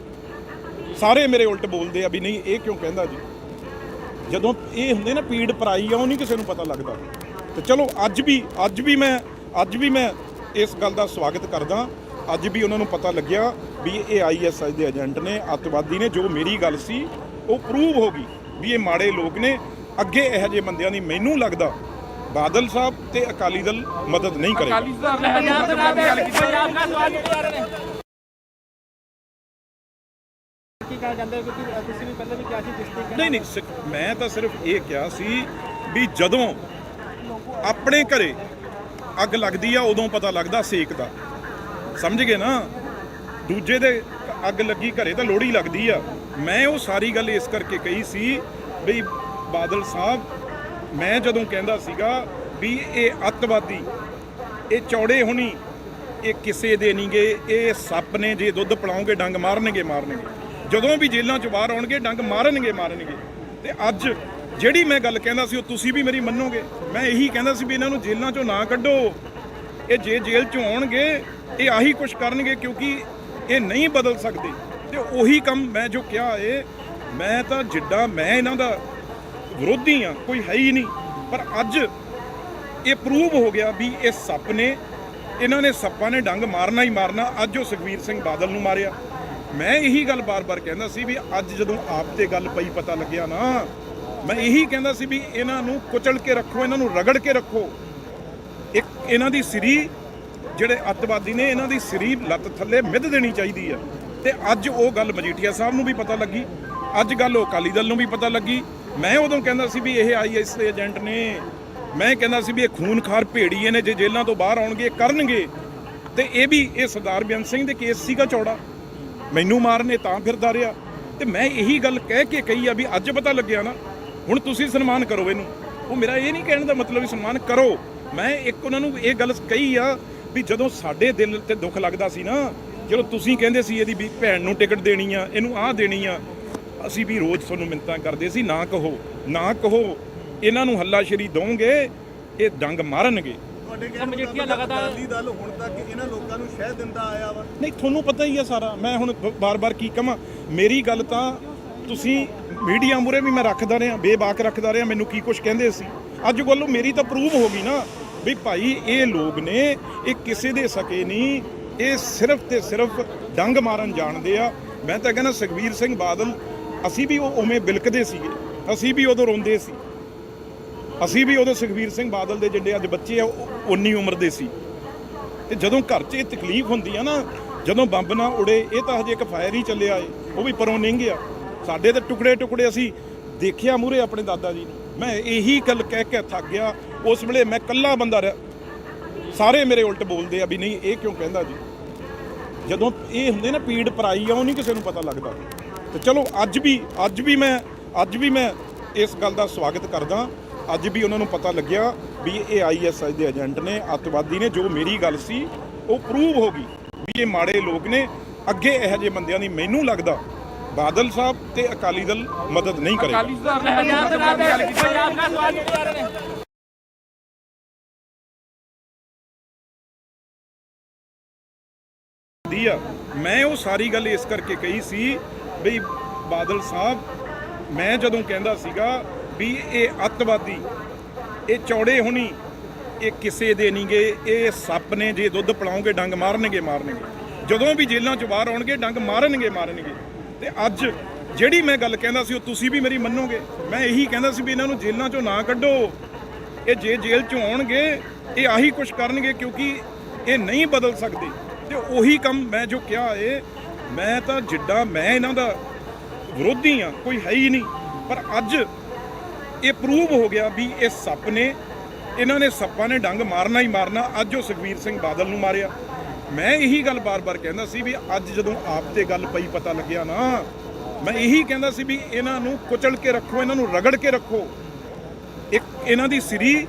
ਸਾਰੇ ਮੇਰੇ ਉਲਟ ਬੋਲਦੇ ਆ ਵੀ ਨਹੀਂ, ਇਹ ਕਿਉਂ ਕਹਿੰਦਾ ਜੀ? ਜਦੋਂ ਇਹ ਹੁੰਦੇ ਨਾ ਪੀੜ ਪਰਾਈ ਆ, ਉਹ ਨਹੀਂ ਕਿਸੇ ਨੂੰ ਪਤਾ ਲੱਗਦਾ। ਤੇ ਚਲੋ ਅੱਜ ਵੀ ਅੱਜ ਵੀ ਮੈਂ ਅੱਜ ਵੀ ਮੈਂ ਇਸ ਗੱਲ ਦਾ ਸਵਾਗਤ ਕਰਦਾ ਅੱਜ ਵੀ ਉਹਨਾਂ ਨੂੰ ਪਤਾ ਲੱਗਿਆ ਵੀ ਇਹ ਆਈਐਸਆਈ ਦੇ ਏਜੰਟ ਨੇ ਅੱਤਵਾਦੀ ਨੇ ਜੋ ਮੇਰੀ ਗੱਲ ਸੀ ਉਹ ਪ੍ਰੂਵ ਹੋ ਗਈ ਵੀ ਇਹ ਮਾੜੇ ਲੋਕ ਨੇ। ਅੱਗੇ ਇਹੋ ਜਿਹੇ ਬੰਦਿਆਂ ਦੀ ਮੈਨੂੰ ਲੱਗਦਾ ਬਾਦਲ ਸਾਹਿਬ ਤੇ ਅਕਾਲੀ ਦਲ ਮਦਦ ਨਹੀਂ ਕਰੇਗਾ। ਅਕਾਲੀ ਦਲ ਨੇ ਪੰਜਾਬ ਦੇ ਗੱਲ ਕੀਤੀ ਕੀ ਕਹਿਣਾ ਚਾਹੁੰਦੇ ਹੋ? ਕਿਉਂਕਿ ਤੁਸੀਂ ਵੀ ਪਹਿਲਾਂ ਵੀ ਕਿਹਾ ਸੀ ਜਿਸ ਤਰੀਕੇ ਨਹੀਂ ਮੈਂ ਤਾਂ ਸਿਰਫ ਇਹ ਕਿਹਾ ਸੀ ਵੀ ਜਦੋਂ ਆਪਣੇ ਘਰੇ ਅੱਗ ਲੱਗਦੀ ਆ, ਉਦੋਂ ਪਤਾ ਲੱਗਦਾ ਸੇਕ ਦਾ। ਸਮਝ ਗਏ ਨਾ? ਦੂਜੇ ਦੇ ਅੱਗ ਲੱਗੀ, ਘਰੇ ਤਾਂ ਲੋੜੀ ਲੱਗਦੀ ਆ। ਮੈਂ ਉਹ ਸਾਰੀ ਗੱਲ ਇਸ ਕਰਕੇ ਕਹੀ ਸੀ ਵੀ ਬਾਦਲ ਸਾਹਿਬ, ਮੈਂ ਜਦੋਂ ਕਹਿੰਦਾ ਸੀਗਾ ਵੀ ਇਹ ਅੱਤਵਾਦੀ, ਇਹ ਚੌੜੇ ਹੋਣੀ, ਇਹ ਕਿਸੇ ਦੇ ਨਹੀਂਗੇ ਇਹ ਸੱਪ ਨੇ ਜੇ ਦੁੱਧ ਪਿਲਾਓਗੇ, ਡੰਗ ਮਾਰਨਗੇ ਮਾਰਨਗੇ। ਜਦੋਂ ਵੀ ਜੇਲ੍ਹਾਂ 'ਚ ਬਾਹਰ ਆਉਣਗੇ, ਡੰਗ ਮਾਰਨਗੇ ਮਾਰਨਗੇ। ਤੇ ਅੱਜ ਜਿਹੜੀ ਮੈਂ ਗੱਲ ਕਹਿੰਦਾ ਸੀ, ਉਹ ਤੁਸੀਂ ਵੀ ਮੇਰੀ ਮੰਨੋਗੇ। ਮੈਂ ਇਹੀ ਕਹਿੰਦਾ ਸੀ ਵੀ ਇਹਨਾਂ ਨੂੰ ਜੇਲ੍ਹਾਂ 'ਚੋਂ ਨਾ ਕੱਢੋ। ਇਹ ਜੇ ਜੇਲ੍ਹ 'ਚੋਂ ਆਉਣਗੇ, ਇਹ ਆਹੀ ਕੁਝ ਕਰਨਗੇ ਕਿਉਂਕਿ ਇਹ ਨਹੀਂ ਬਦਲ ਸਕਦੇ। ਤੇ ਉਹੀ ਕੰਮ ਮੈਂ ਜੋ ਕਿਹਾ ਏ, ਮੈਂ ਤਾਂ ਜਿੱਡਾ, ਮੈਂ ਇਹਨਾਂ ਦਾ ਵਿਰੋਧੀ ਆ ਕੋਈ ਹੈ ਹੀ ਨਹੀਂ। ਪਰ ਅੱਜ ਇਹ ਪ੍ਰੂਵ ਹੋ ਗਿਆ ਵੀ ਇਹ ਸੱਪ ਨੇ, ਇਹਨਾਂ ਨੇ ਸੱਪਾਂ ਨੇ ਡੰਗ ਮਾਰਨਾ ਹੀ ਮਾਰਨਾ। ਅੱਜ ਉਹ ਸੁਖਵੀਰ ਸਿੰਘ ਬਾਦਲ ਨੂੰ ਮਾਰਿਆ। ਮੈਂ ਇਹੀ ਗੱਲ ਬਾਰ-ਬਾਰ ਕਹਿੰਦਾ ਸੀ ਵੀ ਅੱਜ ਜਦੋਂ ਆਪ ਤੇ ਗੱਲ ਪਈ, ਪਤਾ ਲੱਗਿਆ ਨਾ ਮੈਂ ਇਹੀ ਕਹਿੰਦਾ ਸੀ ਵੀ ਇਹਨਾਂ ਨੂੰ ਕੁਚਲ ਕੇ ਰੱਖੋ, ਇਹਨਾਂ ਨੂੰ ਰਗੜ ਕੇ ਰੱਖੋ। ਇੱਕ ਇਹਨਾਂ ਦੀ ਸਰੀ, ਜਿਹੜੇ ਅੱਤਵਾਦੀ ਨੇ, ਇਹਨਾਂ ਦੀ ਸਰੀ ਲੱਤ ਥੱਲੇ ਮਿੱਧ ਦੇਣੀ ਚਾਹੀਦੀ ਆ। ਤੇ ਅੱਜ ਉਹ ਗੱਲ ਮਜੀਠੀਆ ਸਾਹਿਬ ਨੂੰ ਵੀ ਪਤਾ ਲੱਗੀ, ਅੱਜ ਗੱਲ ਉਹ ਅਕਾਲੀ ਦਲ ਨੂੰ ਵੀ ਪਤਾ ਲੱਗੀ। ਮੈਂ ਉਦੋਂ ਕਹਿੰਦਾ ਸੀ ਵੀ ਇਹ ਆਈਐਸ ਦੇ ਏਜੰਟ ਨੇ, ਮੈਂ ਕਹਿੰਦਾ ਸੀ ਵੀ ਇਹ ਖੂਨਖਾਰ ਭੇੜੀਏ ਨੇ, ਜੇ ਜੇਲ੍ਹਾਂ ਤੋਂ ਬਾਹਰ ਆਉਣਗੇ ਕਰਨਗੇ। ਤੇ ਇਹ ਵੀ ਇਹ ਸਰਦਾਰ ਬੇਅੰਤ ਸਿੰਘ ਦੇ ਕੇਸ ਸੀਗਾ ਚੌੜਾ। ਮੈਨੂੰ ਮਾਰਨੇ ਤਾਂ ਫਿਰਦਾ ਰਿਹਾ। ਤੇ ਮੈਂ ਇਹੀ ਗੱਲ ਕਹਿ ਕੇ ਕਹੀ ਆ ਵੀ ਅੱਜ ਪਤਾ ਲੱਗਿਆ ਨਾ ਹੁਣ ਤੁਸੀਂ ਸਨਮਾਨ ਕਰੋ ਇਹਨੂੰ। ਉਹ ਮੇਰਾ ਇਹ ਨਹੀਂ ਕਹਿਣ ਦਾ ਮਤਲਬ ਵੀ ਸਨਮਾਨ ਕਰੋ। ਮੈਂ ਇੱਕ ਉਹਨਾਂ ਨੂੰ ਇਹ ਗੱਲ ਕਹੀ ਆ ਵੀ ਜਦੋਂ ਸਾਡੇ ਦਿਲ ਤੇ ਦੁੱਖ ਲੱਗਦਾ ਸੀ ਨਾ ਜਦੋਂ ਤੁਸੀਂ ਕਹਿੰਦੇ ਸੀ ਇਹਦੀ ਵੀ ਭੈਣ ਨੂੰ ਟਿਕਟ ਦੇਣੀ ਆ ਇਹਨੂੰ ਆਹ ਦੇਣੀ ਆ ਅਸੀਂ ਵੀ ਰੋਜ਼ ਤੁਹਾਨੂੰ ਮਿੰਤਾਂ ਕਰਦੇ ਸੀ ਨਾ ਕਹੋ ਨਾ ਕਹੋ ਇਹਨਾਂ ਨੂੰ ਹੱਲਾਸ਼ੇਰੀ ਦੋਗੇ ਇਹ ਡੰਗ ਮਾਰਨਗੇ। ਤੁਹਾਡੇ ਕਹਿਣ ਮਜੀਠੀਆ ਲਗਾਤਾਰ ਅਕਾਲੀ ਦਲ ਹੁਣ ਤੱਕ ਇਹਨਾਂ ਲੋਕਾਂ ਨੂੰ ਸ਼ਹਿ ਦਿੰਦਾ ਆਇਆ ਵਾ। ਨਹੀਂ ਤੁਹਾਨੂੰ ਪਤਾ ਹੀ ਆ ਸਾਰਾ। ਮੈਂ ਹੁਣ ਬਾਰ-ਬਾਰ ਕੀ ਕਹਾਂ ਮੇਰੀ ਗੱਲ ਤਾਂ ਤੁਸੀਂ ਮੀਡੀਆ ਮੂਰੇ ਵੀ ਮੈਂ ਰੱਖਦਾ ਰਿਹਾ, ਬੇਬਾਕ ਰੱਖਦਾ ਰਿਹਾ, ਮੈਨੂੰ ਕੀ ਕੁਝ ਕਹਿੰਦੇ ਸੀ। ਅੱਜ ਵੱਲੋਂ ਮੇਰੀ ਤਾਂ ਪ੍ਰੂਵ ਹੋ ਗਈ ਨਾ ਵੀ ਭਾਈ ਇਹ ਲੋਕ ਨੇ, ਇਹ ਕਿਸੇ ਦੇ ਸਕੇ ਨਹੀਂ, ਇਹ ਸਿਰਫ ਤੇ ਸਿਰਫ ਡੰਗ ਮਾਰਨ ਜਾਣਦੇ ਆ। ਮੈਂ ਤਾਂ ਕਹਿੰਦਾ ਸੁਖਵੀਰ ਸਿੰਘ ਬਾਦਲ, ਅਸੀਂ ਵੀ ਉਹ ਉਵੇਂ ਬਿਲਕਦੇ ਸੀਗੇ, ਅਸੀਂ ਵੀ ਉਦੋਂ ਰੋਂਦੇ ਸੀ। ਅਸੀਂ ਵੀ ਉਦੋਂ ਸੁਖਵੀਰ ਸਿੰਘ ਬਾਦਲ ਦੇ ਜਿਹੜੇ ਅੱਜ ਬੱਚੇ ਆ, ਉਹ ਉਨੀ ਉਮਰ ਦੇ ਸੀ। ਤੇ ਜਦੋਂ ਘਰ 'ਚ ਇਹ ਤਕਲੀਫ ਹੁੰਦੀ ਆ ਨਾ, ਜਦੋਂ ਬੰਬ ਨਾ ਉੜੇ, ਇਹ ਤਾਂ ਹਜੇ ਇੱਕ ਫਾਇਰ ਹੀ ਚੱਲਿਆ ਏ, ਉਹ ਵੀ ਪਰੋਂ ਨਹੀਂ ਸਾਡੇ ਤੇ ਟੁਕੜੇ ਟੁਕੜੇ ਅਸੀਂ ਦੇਖਿਆ ਮੂਰੇ ਆਪਣੇ ਦਾਦਾ ਜੀ ਨੂੰ। ਮੈਂ ਇਹੀ ਗੱਲ ਕਹਿ ਕੇ ਥੱਕ ਗਿਆ। ਉਸ ਵੇਲੇ ਮੈਂ ਕੱਲਾ ਬੰਦਾ ਰਿਹਾ। ਸਾਰੇ ਮੇਰੇ ਉਲਟ ਬੋਲਦੇ ਆ ਵੀ ਨਹੀਂ, ਇਹ ਕਿਉਂ ਕਹਿੰਦਾ ਜੀ? ਜਦੋਂ ਇਹ ਹੁੰਦੇ ਨਾ ਪੀੜ ਪਰਾਈ ਆ, ਉਹ ਨਹੀਂ ਕਿਸੇ ਨੂੰ ਪਤਾ ਲੱਗਦਾ। ਤੇ ਚਲੋ, ਅੱਜ ਵੀ ਅੱਜ ਵੀ ਮੈਂ, ਅੱਜ ਵੀ ਮੈਂ ਇਸ ਗੱਲ ਦਾ ਸਵਾਗਤ ਕਰਦਾ। ਅੱਜ ਵੀ ਉਹਨਾਂ ਨੂੰ ਪਤਾ ਲੱਗਿਆ ਵੀ ਇਹ ਆਈਐਸਆਈ ਦੇ ਏਜੰਟ ਨੇ, ਅੱਤਵਾਦੀ ਨੇ, ਜੋ ਮੇਰੀ ਗੱਲ ਸੀ, ਉਹ ਪ੍ਰੂਵ ਹੋ ਗਈ ਵੀ ਇਹ ਮਾੜੇ ਲੋਕ ਨੇ। ਅੱਗੇ ਇਹੋ ਜਿਹੇ ਬੰਦਿਆਂ ਦੀ ਮੈਨੂੰ ਲੱਗਦਾ ਬਾਦਲ ਸਾਹਿਬ ਤੇ ਅਕਾਲੀ ਦਲ ਮਦਦ ਨਹੀਂ ਕਰੇਗਾ। ਅਕਾਲੀ ਦਲ ਨੇ ਪੰਜਾਬ ਦੇ ਗੱਲ ਕੀਤੀ ਦੀ ਆ। ਮੈਂ ਉਹ ਸਾਰੀ ਗੱਲ ਇਸ ਕਰਕੇ ਕਹੀ ਸੀ ਵੀ ਬਾਦਲ ਸਾਹਿਬ ਮੈਂ ਜਦੋਂ ਕਹਿੰਦਾ ਸੀਗਾ ਵੀ ਇਹ ਅੱਤਵਾਦੀ ਇਹ ਚੌੜੇ ਹੁਣੀ ਇਹ ਕਿਸੇ ਦੇ ਨਹੀਂਗੇ ਇਹ ਸੱਪ ਨੇ ਜੇ ਦੁੱਧ ਪਿਲਾਓਗੇ ਡੰਗ ਮਾਰਨਗੇ ਮਾਰਨਗੇ। ਜਦੋਂ ਵੀ ਜੇਲ੍ਹਾਂ 'ਚ ਬਾਹਰ ਆਉਣਗੇ ਡੰਗ ਮਾਰਨਗੇ ਮਾਰਨਗੇ। ਤੇ ਅੱਜ ਜਿਹੜੀ ਮੈਂ ਗੱਲ ਕਹਿੰਦਾ ਸੀ ਉਹ ਤੁਸੀਂ ਵੀ ਮੇਰੀ ਮੰਨੋਗੇ। ਮੈਂ ਇਹੀ ਕਹਿੰਦਾ ਸੀ ਵੀ ਇਹਨਾਂ ਨੂੰ ਜੇਲ੍ਹਾਂ 'ਚੋਂ ਨਾ ਕੱਢੋ। ਇਹ ਜੇ ਜੇਲ੍ਹ 'ਚੋਂ ਆਉਣਗੇ, ਇਹ ਆਹੀ ਕੁਝ ਕਰਨਗੇ ਕਿਉਂਕਿ ਇਹ ਨਹੀਂ ਬਦਲ ਸਕਦੇ। ਤੇ ਉਹੀ ਕੰਮ ਮੈਂ ਜੋ ਕਿਹਾ ਏ, ਮੈਂ ਤਾਂ ਜਿੱਡਾ ਮੈਂ ਇਹਨਾਂ ਦਾ ਵਿਰੋਧੀ ਆ, ਕੋਈ ਹੈ ਹੀ ਨਹੀਂ। ਪਰ ਅੱਜ ਇਹ ਪ੍ਰੂਵ ਹੋ ਗਿਆ ਵੀ ਇਹ ਸੱਪ ਨੇ, ਇਹਨਾਂ ਨੇ ਸੱਪਾਂ ਨੇ ਡੰਗ ਮਾਰਨਾ ਹੀ ਮਾਰਨਾ। ਅੱਜ ਉਹ ਸੁਖਵੀਰ ਸਿੰਘ ਬਾਦਲ ਨੂੰ ਮਾਰਿਆ। ਮੈਂ ਇਹੀ ਗੱਲ ਬਾਰ-ਬਾਰ ਕਹਿੰਦਾ ਸੀ ਵੀ ਅੱਜ ਜਦੋਂ ਆਪ ਤੇ ਗੱਲ ਪਈ ਪਤਾ ਲੱਗਿਆ ਨਾ, ਮੈਂ ਇਹੀ ਕਹਿੰਦਾ ਸੀ ਵੀ ਇਹਨਾਂ ਨੂੰ ਕੁਚਲ ਕੇ ਰੱਖੋ, ਇਹਨਾਂ ਨੂੰ ਰਗੜ ਕੇ ਰੱਖੋ। ਇੱਕ ਇਹਨਾਂ ਦੀ ਸਿਰੀ